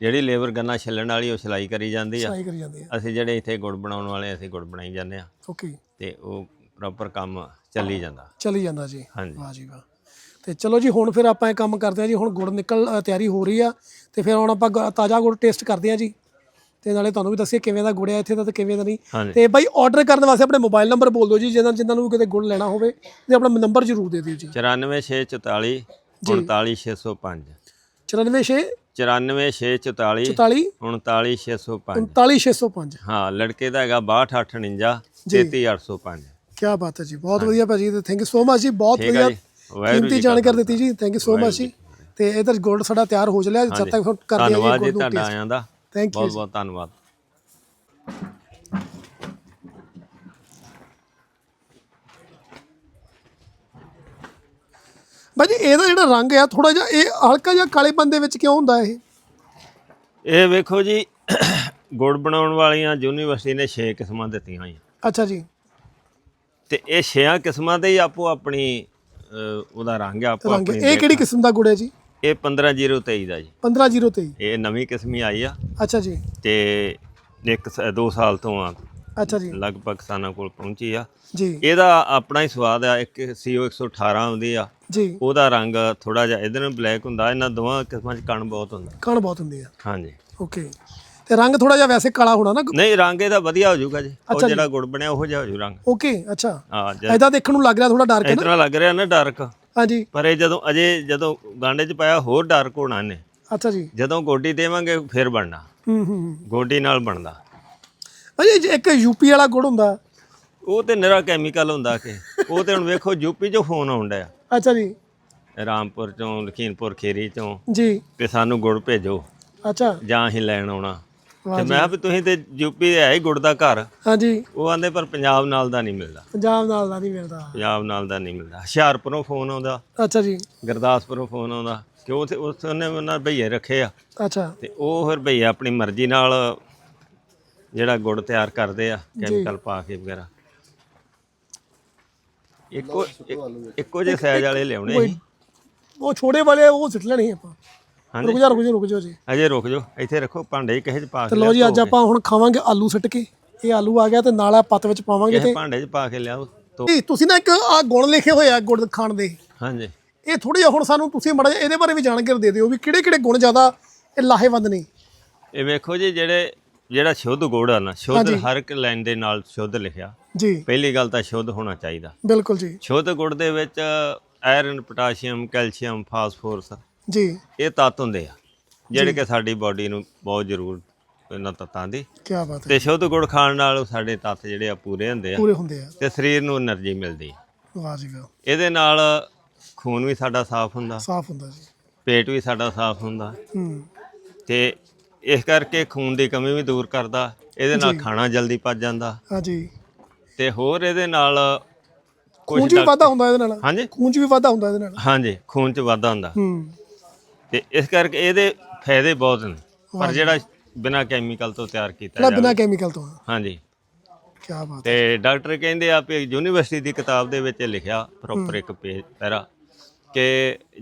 S2: ਜਿਹੜੀ ਲੇਬਰ ਗੰਨਾ ਛਿੱਲਣ ਵਾਲੀ ਉਹ ਸਿਲਾਈ ਕਰੀ ਜਾਂਦੀ ਆ।
S1: ਸਹੀ ਕਰੀ ਜਾਂਦੇ ਆ।
S2: ਅਸੀਂ ਜਿਹੜੇ ਇੱਥੇ ਗੁੜ ਬਣਾਉਣ ਵਾਲੇ ਅਸੀਂ ਗੁੜ ਬਣਾਈ ਜਾਂਦੇ ਆ।
S1: ਓਕੇ
S2: ਤੇ ਉਹ ਪ੍ਰੋਪਰ ਕੰਮ ਚੱਲੀ ਜਾਂਦਾ।
S1: ਚਲੀ ਜਾਂਦਾ ਜੀ।
S2: ਹਾਂਜੀ।
S1: ਵਾਹ ਜੀ ਵਾਹ। ਤੇ ਚਲੋ ਜੀ ਹੁਣ ਫਿਰ ਆਪਾਂ ਇਹ ਕੰਮ ਕਰਦੇ ਆ ਜੀ। ਹੁਣ ਗੁੜ ਨਿਕਲ ਅ, ਤਿਆਰੀ ਹੋ ਰਹੀ ਆ। ਤੇ ਫਿਰ ਹੁਣ ਆਪਾਂ ਗ- ਤਾਜ਼ਾ ਗੁੜ ਟੇਸਟ ਕਰਦੇ ਆ ਜੀ। ਤੇ ਨਾਲੇ ਤੁਹਾਨੂੰ ਵੀ ਦੱਸੀਏ ਕਿਵੇਂ ਦਾ ਗੁੜ ਆ ਇੱਥੇ ਦਾ ਤੇ ਕਿਵੇਂ ਦਾ ਨਹੀਂ। ਤੇ ਬਾਈ ਆਰਡਰ ਕਰਨ ਵਾਸਤੇ ਆਪਣੇ ਮੋਬਾਈਲ ਨੰਬਰ ਬੋਲ ਦਿਓ ਜੀ ਜਿਨ੍ਹਾਂ ਜਿਨ੍ਹਾਂ ਨੂੰ ਕਿਤੇ ਗੁੜ ਲੈਣਾ ਹੋਵੇ ਤੇ ਆਪਣਾ ਨੰਬਰ ਜ਼ਰੂਰ ਦੇ ਦਿਓ ਜੀ।
S2: 94644 39605
S1: 946
S2: 94644
S1: 44
S2: 39605
S1: 39605
S2: ਹਾਂ ਲੜਕੇ ਦਾ ਹੈਗਾ 6258 33805
S1: ਕੀ ਬਾਤ ਹੈ ਜੀ ਬਹੁਤ ਵਧੀਆ ਭਾਜੀ ਤੇ ਥੈਂਕ ਯੂ ਸੋ ਮਚ ਜੀ ਬਹੁਤ
S2: ਹੈ
S1: ਵਧੀਆ
S2: ਜੀ ਵਾਹਿਗੁਰੂ
S1: ਕੀਮਤੀ
S2: ਜੀ ਕਾ
S1: ਜਾਣਕਾਰੀ ਦਿੱਤੀ ਜੀ ਥੈਂਕ ਯੂ ਸੋ ਮਚ ਜੀ। ਤੇ ਇਧਰ ਗੋਲਡ ਸਾਡਾ ਤਿਆਰ ਹੋ ਚੱਲਿਆ ਜਦ ਤੱਕ ਕਰਦੇ ਆ ਜੀ ਗੁੜ ਨੂੰ
S2: ਤੁਹਾਡਾ ਆਇਆਂ ਦਾ।
S1: ਥੈਂਕ ਯੂ
S2: ਬਹੁਤ ਬਹੁਤ ਧੰਨਵਾਦ।
S1: ਭਾਜੀ ਇਹਦਾ ਜਿਹੜਾ ਰੰਗ ਆ ਥੋੜਾ ਜਿਹਾ ਇਹ ਹਲਕਾ ਜਿਹਾ ਕਾਲੇਪਨ ਦੇ ਵਿੱਚ ਕਿਉਂ ਹੁੰਦਾ ਇਹ?
S2: ਇਹ ਵੇਖੋ ਜੀ ਗੁੜ ਬਣਾਉਣ ਵਾਲੀਆਂ ਯੂਨੀਵਰਸਿਟੀ ਨੇ 6 ਕਿਸਮਾਂ ਦਿੱਤੀਆਂ ਹੋਈਆਂ।
S1: ਅੱਛਾ ਜੀ।
S2: ਤੇ ਇਹ ਛੇਆਂ ਕਿਸਮਾਂ ਦੇ ਹੀ ਆਪੋ ਆਪਣੀ ਉਹਦਾ ਰੰਗ ਆ ਆਪੋ
S1: ਰੰਗ।
S2: ਆਪਣੀ
S1: ਇਹ ਕਿਹੜੀ ਕਿਸਮ ਦਾ ਗੁੜ ਹੈ ਜੀ?
S2: ਇਹ 15023 ਦਾ ਜੀ।
S1: 15023
S2: ਇਹ ਨਵੀਂ ਕਿਸਮ ਹੀ ਆਈ ਆ।
S1: ਅੱਛਾ ਜੀ।
S2: ਤੇ ਇੱਕ ਸ- ਦੋ ਸਾਲ ਤੋਂ ਆ।
S1: ਅੱਛਾ ਜੀ।
S2: ਲਗਭਗ ਕਿਸਾਨਾਂ ਕੋਲ ਪਹੁੰਚੀ ਆ।
S1: ਜੀ।
S2: ਇਹਦਾ ਆਪਣਾ ਹੀ ਸਵਾਦ ਆ। ਇੱਕ ਸੀਓ 118 ਆਉਂਦੀ ਆ।
S1: ਜੀ।
S2: ਉਹਦਾ ਰੰਗ ਥੋੜਾ ਜਿਹਾ ਇਹਦੇ ਨਾਲ ਬਲੈਕ ਹੁੰਦਾ। ਇਹਨਾਂ ਦੋਵਾਂ ਕਿਸਮਾਂ 'ਚ ਕਣ ਬਹੁਤ ਹੁੰਦਾ।
S1: ਕਣ ਬਹੁਤ ਹੁੰਦੇ ਆ।
S2: ਹਾਂਜੀ।
S1: ਓਕੇ। ਤੇ ਰੰਗ ਥੋੜਾ ਜਿਹਾ ਵੈਸੇ ਕਾਲਾ ਹੋਣਾ ਨਾ।
S2: ਨਹੀਂ ਰੰਗ ਇਹਦਾ ਵਧੀਆ ਹੋ ਜਾਊਗਾ ਜੀ। ਉਹ
S1: ਜੀ।
S2: ਜਿਹੜਾ ਗੁੜ ਬਣਿਆ ਉਹੋ ਜਿਹਾ ਹੋ ਜਾਊ ਰੰਗ।
S1: ਓਕੇ ਅੱਛਾ।
S2: ਹਾਂ ਜ-
S1: ਐਦਾ ਦੇਖਣ ਨੂੰ ਲੱਗ ਰਿਹਾ ਥੋੜਾ ਡਾਰਕ ਹੈ ਨਾ।
S2: ਤਰ੍ਹਾਂ ਲੱਗ ਰਿਹਾ ਨਾ ਡਾਰਕ।
S1: ਹਾਂਜੀ।
S2: ਪਰ ਇਹ ਜਦੋਂ ਅਜੇ ਜਦੋਂ ਗਾਂਡੇ 'ਚ ਪਾਇਆ ਹੋਰ ਡਾਰਕ ਹੋਣਾ ਇਹਨੇ।
S1: ਅੱਛਾ ਜੀ।
S2: ਜਦੋਂ ਗੋਡੀ ਦੇਵਾਂਗੇ ਫਿਰ ਬਣਨਾ।
S1: ਹੂੰ ਹੂੰ ਹੂੰ।
S2: ਗੋਡੀ ਨਾਲ ਬਣਦਾ।
S1: ਅਜੇ ਇੱਕ ਯੂਪੀ ਵਾਲਾ ਗੁੜ ਹੁੰਦਾ।
S2: ਉਹ ਤੇ ਨਿਰਾ ਕੈਮੀਕਲ ਹੁੰਦਾ ਕਿ। ਉਹ ਤੇ ਹੁਣ ਵੇਖੋ ਯੂਪੀ 'ਚੋਂ ਫੋਨ ਆਉਂਦਾ
S1: ਅੱਛਾ ਜੀ।
S2: ਰਾਮਪੁਰ ਚੋਂ ਲਖੀਮਪੁਰ ਖੀਰੀ ਚੋਂ।
S1: ਜੀ।
S2: ਕਿ ਸਾਨੂੰ ਗੁੜ ਭੇਜੋ।
S1: ਅੱਛਾ।
S2: ਜਾਂ ਅਸੀਂ ਲੈਣ ਆਉਣਾ। ਤੇ ਮੈਂ ਵੀ ਤੁਸੀਂ ਤੇ ਯੂਪੀ ਹੈ ਹੀ ਗੁੜ ਦਾ ਘਰ।
S1: ਹਾਂਜੀ।
S2: ਉਹ ਆਂਦੇ ਪਰ ਪੰਜਾਬ ਨਾਲ ਦਾ ਨਹੀਂ ਮਿਲਦਾ।
S1: ਪੰਜਾਬ ਨਾਲ ਦਾ ਨਹੀਂ ਮਿਲਦਾ।
S2: ਪੰਜਾਬ ਨਾਲ ਦਾ ਨਹੀਂ ਮਿਲਦਾ। ਹੁਸ਼ਿਆਰਪੁਰੋਂ ਫੋਨ ਆਉਂਦਾ।
S1: ਅੱਛਾ ਜੀ।
S2: ਗੁਰਦਾਸਪੁਰੋਂ ਫੋਨ ਆਉਂਦਾ। ਕਿ ਉਹ ਉਸ ਨੇ ਉਹਨਾਂ ਭਈਏ ਰੱਖੇ ਆ।
S1: ਅੱਛਾ।
S2: ਤੇ ਉਹ ਫਿਰ ਭਈਆ ਆਪਣੀ ਮਰਜ਼ੀ ਨਾਲ ਜਿਹੜਾ ਗੁੜ ਤਿਆਰ ਕਰਦੇ ਆ ਕੈਮੀਕਲ ਪਾ ਕੇ ਵਗੈਰਾ। ਇੱਕੋ ਇੱਕ- ਇੱਕੋ ਜਿਹੇ ਸਾਈਜ਼ ਵਾਲੇ ਲਿਆਉਣੇ ਸੀ।
S1: ਉਹ ਛੋੜੇ ਵਾਲੇ ਉਹ ਸਿੱਟ ਲੈਣੇ ਆਪਾਂ।
S2: ਹਾਂਜੀ।
S1: ਰੁਕ ਜਾ ਰੁਕ ਜਾ ਰੁਕ ਜਾ ਜੀ।
S2: ਅਜੇ ਰੁਕ ਜਾਓ ਇੱਥੇ ਰੱਖੋ ਭਾਂਡੇ ਕਿਸੇ 'ਚ ਪਾ
S1: ਤੇ
S2: ਕੇ
S1: ਲਓ ਜੀ ਅੱਜ ਆਪਾਂ ਹੁਣ ਖਾਵਾਂਗੇ ਆਲੂ ਸਿੱਟ ਕੇ। ਇਹ ਆਲੂ ਆ ਗਿਆ ਤੇ ਨਾਲ ਆ ਪੱਤ ਵਿੱਚ ਪਾਵਾਂਗੇ
S2: ਕਿਸੇ
S1: ਤੇ
S2: ਭਾਂਡੇ 'ਚ ਪਾ ਕੇ ਲਿਆਓ ਤੋ
S1: ਜੀ, ਤੁਸੀਂ ਨਾ ਇੱਕ ਆ ਗੁਣ ਲਿਖੇ ਹੋਏ ਆ ਗੁੜ ਖਾਣ ਦੇ।
S2: ਹਾਂਜੀ।
S1: ਇਹ ਥੋੜੇ ਜਿਹਾ ਹੁਣ ਸਾਨੂੰ ਤੁਸੀਂ ਮੜਾ ਇਹਦੇ ਬਾਰੇ ਵੀ ਜਾਣਕਾਰੀ ਦੇ ਦਿਓ ਵੀ ਕਿਹੜੇ ਕਿਹੜੇ ਗੁਣ ਜ਼ਿਆਦਾ ਇਹ ਲਾਹੇਵੰਦ ਨੇ।
S2: ਇਹ ਵੇਖੋ ਜੀ ਜਿਹੜੇ ਜਿਹੜਾ ਸ਼ੁੱਧ ਗੁੜ ਆ ਨਾ ਸ਼ੁੱਧ ਹਰ ਇੱਕ ਲਾਈਨ ਦੇ ਨਾਲ ਸ਼ੁੱਧ ਲਿਖਿਆ।
S1: ਜੀ।
S2: ਪਹਿਲੀ ਗੱਲ ਤਾਂ ਸ਼ੁੱਧ ਹੋਣਾ ਚਾਹੀਦਾ।
S1: ਬਿਲਕੁਲ ਜੀ।
S2: ਸ਼ੁੱਧ ਗੁੜ ਦੇ ਵਿੱਚ ਆਇਰਨ ਪੋਟਾਸ਼ੀਅਮ ਕੈਲਸ਼ੀਅਮ ਫਾਸਫੋਰਸ
S1: ਜੀ।
S2: ਇਹ ਤੱਤ ਹੁੰਦੇ ਆ ਜਿਹੜੇ ਕਿ ਸਾਡੀ ਬਾਡੀ ਨੂੰ ਬਹੁਤ ਜ਼ਰੂਰ ਇਹਨਾਂ ਤੱਤਾਂ ਦੀ।
S1: ਕੀ ਬਾਤ ਹੈ।
S2: ਤੇ ਸ਼ੁੱਧ ਗੁੜ ਖਾਣ ਨਾਲ ਸਾਡੇ ਤੱਤ ਜਿਹੜੇ ਆ ਪੂਰੇ ਹੁੰਦੇ ਆ।
S1: ਪੂਰੇ ਹੁੰਦੇ ਆ।
S2: ਤੇ ਸਰੀਰ ਨੂੰ એનર્ਜੀ ਮਿਲਦੀ
S1: ਵਾਹ ਜੀ ਵਾਹ।
S2: ਇਹਦੇ ਨਾਲ ਖੂਨ ਵੀ ਸਾਡਾ ਸਾਫ਼ ਹੁੰਦਾ।
S1: ਸਾਫ਼ ਹੁੰਦਾ ਜੀ।
S2: ਪੇਟ ਵੀ ਸਾਡਾ ਸਾਫ਼ ਹੁੰਦਾ।
S1: ਹੂੰ।
S2: ਤੇ ਇਸ ਕਰਕੇ ਖੂਨ ਦੀ ਕਮੀ ਵੀ ਦੂਰ ਕਰਦਾ। ਇਹਦੇ ਨਾਲ ਖਾਣਾ ਜਲਦੀ ਪਚ ਜਾਂਦਾ।
S1: ਹਾਂ ਜੀ।
S2: ਤੇ ਹੋਰ ਇਹਦੇ ਨਾਲ
S1: ਖੂਨ 'ਚ ਵੀ ਵਾਧਾ ਹੁੰਦਾ ਇਹਦੇ ਨਾਲ।
S2: ਹਾਂਜੀ।
S1: ਖੂਨ 'ਚ ਵੀ ਵਾਧਾ ਹੁੰਦਾ ਇਹਦੇ ਨਾਲ।
S2: ਹਾਂਜੀ ਖੂਨ 'ਚ ਵਾਧਾ ਹੁੰਦਾ।
S1: ਹੂੰ।
S2: ਤੇ ਇਸ ਕਰਕੇ ਇਹਦੇ ਫਾਇਦੇ ਬਹੁਤ ਨੇ। ਪਰ ਜਿਹੜਾ ਬਿਨਾ ਕੈਮੀਕਲ ਤੋਂ ਤਿਆਰ ਕੀਤਾ
S1: ਜਿਹੜਾ ਬਿਨਾ ਕੈਮੀਕਲ ਤੋਂ।
S2: ਹਾਂਜੀ।
S1: ਕੀ ਬਾਤ
S2: ਤੇ ਡਾਕਟਰ ਕਹਿੰਦੇ ਆ ਵੀ ਯੂਨੀਵਰਸਿਟੀ ਦੀ ਕਿਤਾਬ ਦੇ ਵਿੱਚ ਲਿਖਿਆ ਪ੍ਰੋਪਰ ਇੱਕ ਪੇਜ ਪੈਰਾ ਕਿ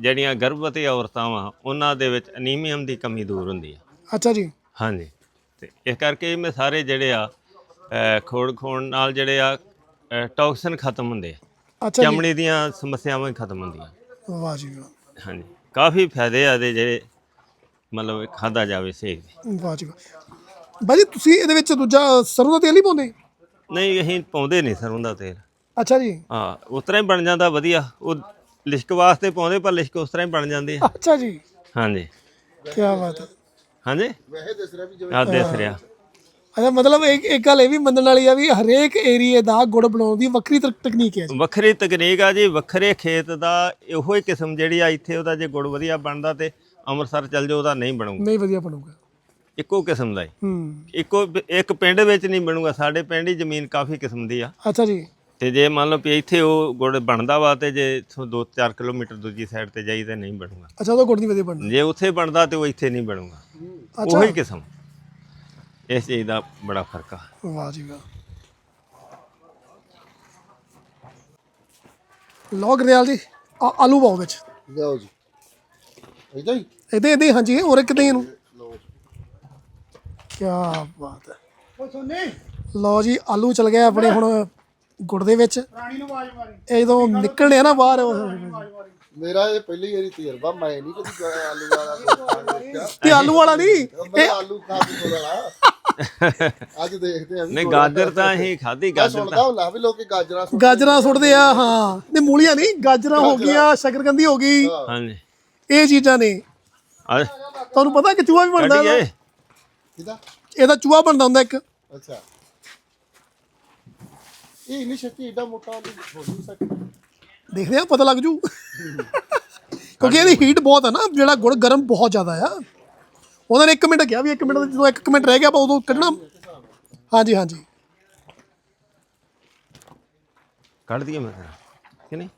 S2: ਜਿਹੜੀਆਂ ਗਰਭਵਤੀ ਔਰਤਾਂ ਵਾ ਉਹਨਾਂ ਦੇ ਵਿੱਚ ਅਨੀਮੀਅਮ ਦੀ ਕਮੀ ਦੂਰ ਹੁੰਦੀ ਆ।
S1: ਅੱਛਾ ਜੀ।
S2: ਹਾਂਜੀ। ਤੇ ਇਸ ਕਰਕੇ ਮੈਂ ਸਾਰੇ ਜਿਹੜੇ ਆ ਖੋੜ ਖੋਣ ਨਾਲ ਜਿਹੜੇ ਆ ਟੌਕਸਿਨ ਖਤਮ ਹੁੰਦੇ ਆ। ਚਮੜੀ ਦੀਆਂ ਸਮੱਸਿਆਵਾਂ ਖਤਮ ਹੁੰਦੀਆਂ।
S1: ਵਾਹ ਜੀ ਵਾਹ।
S2: ਹਾਂਜੀ। ਕਾਫੀ ਫਾਇਦੇ ਆ ਇਹਦੇ ਜਿਹੜੇ ਮਤਲਬ ਖਾਦਾ ਜਾਵੇ ਸੇਕ ਦੇ
S1: ਵਾਹ ਜੀ ਵਾਹ। ਬਾਜੀ ਤੁਸੀਂ ਇਹਦੇ ਵਿੱਚ ਦੂਜਾ ਸਰੋਂ ਦਾ ਤੇਲ ਨਹੀਂ ਪਾਉਂਦੇ?
S2: ਨਹੀਂ ਅਸੀਂ ਪਾਉਂਦੇ ਨਹੀਂ ਸਰੋਂ ਦਾ ਤੇਲ।
S1: ਅੱਛਾ ਜੀ।
S2: ਹਾਂ ਉਸ ਤਰ੍ਹਾਂ ਹੀ ਬਣ ਜਾਂਦਾ ਵਧੀਆ। ਉਹ ਲਿਸ਼ਕ ਵਾਸਤੇ ਪਾਉਂਦੇ ਪਰ ਲਿਸ਼ਕ ਉਸ ਤਰ੍ਹਾਂ ਹੀ ਬਣ ਜਾਂਦੀ ਹੈ
S1: ਅੱਛਾ ਜੀ।
S2: ਹਾਂਜੀ।
S1: ਕੀ ਬਾਤ ਹੈ।
S2: ਹਾਂਜੀ? ਵੈਸੇ ਦਿਸ ਰਿਹਾ ਵੀ ਜਿਵੇਂ ਦਿਸ ਰਿਹਾ।
S1: ਅੱਛਾ ਮਤਲਬ ਇੱਕ ਇੱਕ ਗੱਲ ਇਹ ਵੀ ਮੰਨਣ ਵਾਲੀ ਆ ਵੀ ਹਰੇਕ ਏਰੀਏ ਦਾ ਗੁੜ ਬਣਾਉਣ ਦੀ ਵੱਖਰੀ ਤਕ- ਤਕਨੀਕ ਹੈ ਜੀ।
S2: ਵੱਖਰੀ ਤਕਨੀਕ ਆ ਜੀ ਵੱਖਰੇ ਖੇਤ ਦਾ ਇਹੋ ਹੀ ਕਿਸਮ ਜਿਹੜੀ ਆ ਇੱਥੇ ਉਹਦਾ ਜੇ ਗੁੜ ਵਧੀਆ ਬਣਦਾ ਤੇ ਅੰਮ੍ਰਿਤਸਰ ਚੱਲ ਜਾਓ ਉਹਦਾ ਨਹੀਂ ਬਣੂਗਾ।
S1: ਨਹੀਂ ਵਧੀਆ ਬਣੂਗਾ।
S2: ਇੱਕੋ ਕਿਸਮ ਦਾ ਹੀ।
S1: ਹੂੰ।
S2: ਇੱਕੋ ਇੱਕ ਪਿੰਡ ਵਿੱਚ ਨਹੀਂ ਬਣੂਗਾ ਸਾਡੇ ਪਿੰਡ ਹੀ ਜ਼ਮੀਨ ਕਾਫੀ ਕਿਸਮ ਦੀ ਆ।
S1: ਅੱਛਾ ਜੀ।
S2: ਤੇ ਜੇ ਮੰਨ ਲਓ ਵੀ ਇੱਥੇ ਉਹ ਗੁੜ ਬਣਦਾ ਵਾ ਤੇ ਜੇ ਇੱਥੋਂ 2-4 ਕਿਲੋਮੀਟਰ ਦੂਜੀ ਸਾਈਡ ਤੇ ਜਾਈਦਾ ਨਹੀਂ ਬਣੂਗਾ।
S1: ਅੱਛਾ ਉਹਦਾ ਗੁੜ ਨਹੀਂ ਵਧੀਆ ਬਣਦਾ।
S2: ਜੇ ਉੱਥੇ ਬਣਦਾ ਤੇ ਉਹ ਇੱਥੇ ਨਹੀਂ ਬਣੂਗਾ।
S1: ਅੱਛਾ।
S2: ਉਹੀ ਕਿਸਮ। ਇਸ ਚੀਜ਼ ਦਾ ਬੜਾ ਫ਼ਰਕ ਆ।
S1: ਵਾਹ ਜੀ ਵਾਹ। ਲੌਗ ਰਿਆਲ ਜੀ ਆ- ਆਲੂ ਪਾਓ ਵਿੱਚ।
S3: ਲਿਆਓ ਜੀ। ਇਦਾਂ ਹੀ?
S1: ਇਹਦੇ ਇਹਦੇ ਹਾਂਜੀ ਹੋਰ ਕਿਤੇ ਇਹਨੂੰ। ਕੀ ਬਾਤ ਹੈ। ਲਓ ਜੀ ਆਲੂ ਚਲ ਗਿਆ ਆਪਣੇ ਹੁਣ ਗੁੜ ਦੇ ਵਿੱਚ। ਇਹ ਜਦੋਂ ਨਿਕਲਣੇ ਆ ਨਾ ਬਾਹਰ ਉਹ-
S3: ਮੇਰਾ। ਇਹ ਪਹਿਲੀ ਵਾਰੀ ਤਜਰਬਾ ਮੈਂ ਨਹੀਂ ਕਦੀ ਆਲੂ ਵਾਲਾ। ਦੇਖਿਆ
S1: ਤੇ ਆਲੂ ਵਾਲਾ ਨਹੀਂ।
S3: ਮੈਂ ਆਲੂ ਖਾ ਕੇ ਵਾਲਾ ਅੱਜ ਦੇਖਦੇ ਆ ਵੀ
S2: ਨਹੀਂ ਗਾਜਰ ਤਾਂ ਅਸੀਂ ਖਾਧੀ
S3: ਮੈਂ
S2: ਗਾਜਰ
S3: ਸੁਣਦਾ ਹੁੰਦਾ ਵੀ ਲੋਕੀ ਗਾਜਰਾਂ ਸੁੱਟ
S1: ਗਾਜਰਾਂ ਸੁੱਟਦੇ ਆ ਹਾਂ। ਨਹੀਂ ਮੂਲੀਆਂ ਨਹੀਂ ਗਾਜਰਾਂ ਹੋ ਗਈਆਂ ਸ਼ਕਰਕੰਦੀ ਹੋ ਗਈ।
S2: ਹਾਂਜੀ।
S1: ਇਹ ਚੀਜ਼ਾਂ ਨੇ।
S2: ਆ
S1: ਤੁਹਾਨੂੰ ਪਤਾ ਕਿ ਚੂਹਾ ਵੀ ਬਣਦਾ ਇਹਦਾ?
S2: ਕੱਢੀਏ
S3: ਕਿਦਾ
S1: ਇਹਦਾ ਚੂਹਾ ਬਣਦਾ ਹੁੰਦਾ ਇੱਕ।
S3: ਅੱਛਾ। ਇਹ ਇੰਨੀ ਛੇਤੀ ਏਡਾ ਮੋਟਾ ਹੋ ਨਹੀਂ ਸਕਦਾ।
S1: ਦੇਖਦੇ ਆ ਪਤਾ ਲੱਗ ਜੂ। ਕਿਉਂਕਿ ਇਹਦੀ ਹੀਟ ਬਹੁਤ ਹੈ ਨਾ ਜਿਹੜਾ ਗੁੜ ਗਰਮ ਬਹੁਤ ਜ਼ਿਆਦਾ ਆ। ਉਹਨਾਂ ਨੇ 1 ਮਿੰਟ ਕਿਹਾ ਵੀ 1 ਮਿੰਟ ਜਦੋਂ 1 ਮਿੰਟ ਰਹਿ ਗਿਆ ਆਪਾਂ ਉਦੋਂ ਕੱਢਣਾ। ਹਾਂਜੀ ਹਾਂਜੀ।
S2: ਕੱਢ ਦਈਏ ਮੈਂ। ਕਿ ਨਹੀਂ?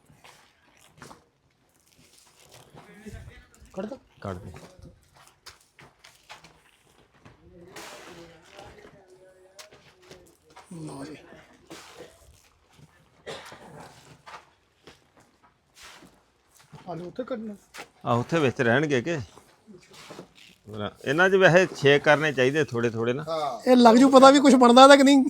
S1: ਕੱਢ ਦੋ।
S2: ਕੱਢ ਦੇ
S1: ਆਲੂ ਉੱਥੇ ਕੱਢਣਾ।
S2: ਆ ਉੱਥੇ ਵਿੱਚ ਰਹਿਣਗੇ ਕਿ? ਇਹਨਾਂ 'ਚ ਵੈਸੇ ਛੇਕ ਕਰਨੇ ਚਾਹੀਦੇ ਥੋੜੇ ਥੋੜੇ ਨਾ।
S1: ਇਹ ਲੱਗ ਜੂ ਪਤਾ ਵੀ ਕੁਝ ਬਣਦਾ ਤਾਂ ਕਿ ਨਹੀਂ।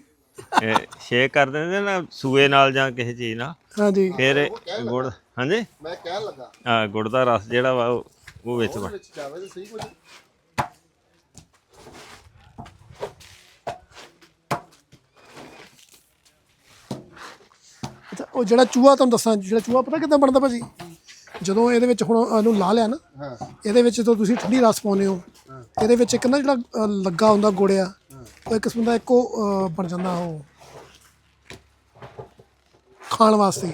S2: ਇਹ ਕਰ ਦਿੰਦੇ ਨਾ ਸੂਏ ਨਾਲ ਜਾਂ ਕਿਸੇ ਚੀਜ਼ ਨਾਲ।
S1: ਹਾਂਜੀ।
S2: ਫਿਰ ਗੁੜ ਹਾਂਜੀ?
S3: ਮੈਂ ਕਹਿਣ ਲੱਗਾ।
S2: ਆ ਗੁੜ ਦਾ ਰਸ ਜਿਹੜਾ ਵਾ ਉਹ ਉਹ ਵਿੱਚ ਵਾ
S3: ਵਿੱਚ ਜਾਵੇ ਤੇ ਸਹੀ ਕੁਝ
S1: ਅੱਛਾ ਉਹ ਜਿਹੜਾ ਚੂਹਾ ਤੁਹਾਨੂੰ ਦੱਸਾਂ ਜਿਹੜਾ ਚੂਹਾ ਪਤਾ ਕਿੱਦਾਂ ਬਣਦਾ ਭਾਜੀ? ਜਦੋਂ ਇਹਦੇ ਵਿੱਚ ਹੁਣ ਇਹਨੂੰ ਲਾ ਲਿਆ ਨਾ ਇਹਦੇ ਵਿੱਚ ਜਦੋਂ ਤੁਸੀਂ ਠੰਡੀ ਰਸ ਪਾਉਂਦੇ ਹੋ ਇਹਦੇ ਵਿੱਚ ਇੱਕ ਨਾ ਜਿਹੜਾ ਅ, ਲੱਗਾ ਹੁੰਦਾ ਗੋੜਿਆ ਉਹ ਇੱਕ ਕਿਸਮ ਦਾ ਇੱਕੋ ਅ, ਬਣ ਜਾਂਦਾ ਉਹ। ਖਾਣ ਵਾਸਤੇ।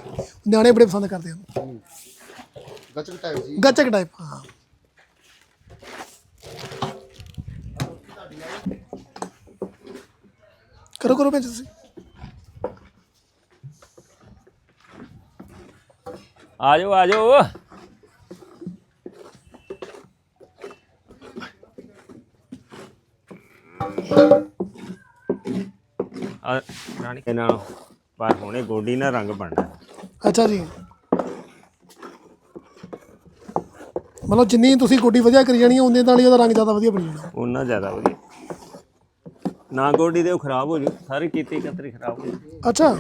S1: ਨਿਆਣੇ ਬੜੇ ਪਸੰਦ ਕਰਦੇ ਹਨ
S3: ਗੱਚਕ ਟਾਈਪ ਜੀ।
S1: ਗੱਚਕ ਟਾਈਪ ਹਾਂ। ਕਰੋ ਕਰੋ ਭੈਣ ਜੀ ਤੁਸੀਂ।
S2: ਆ ਜਾਓ ਆ ਜਾਓ। ਆ ਰਾਣੀ ਇਹਨਾਂ ਨੂੰ ਪਰ ਹੁਣੇ ਗੋਡੀ ਨਾਲ ਰੰਗ ਬਣਨਾ।
S1: ਅੱਛਾ ਜੀ। ਮਤਲਬ ਜਿੰਨੀ ਤੁਸੀਂ ਗੋਡੀ ਵਧੀਆ ਕਰੀ ਜਾਣੀ ਉਹਨੇ ਨਾਲ ਹੀ ਉਹਦਾ ਰੰਗ ਜ਼ਿਆਦਾ ਵਧੀਆ ਬਣ ਜਾਣਾ।
S2: ਉਹਨਾਂ ਜ਼ਿਆਦਾ ਵਧੀਆ। ਨਾ ਗੋਡੀ ਦੇ ਉਹ ਖਰਾਬ ਹੋ ਜੂ ਸਾਰੀ ਕੀਤੀ ਕਤਰੀ ਖਰਾਬ ਹੋ ਜੂ।
S1: ਅੱਛਾ।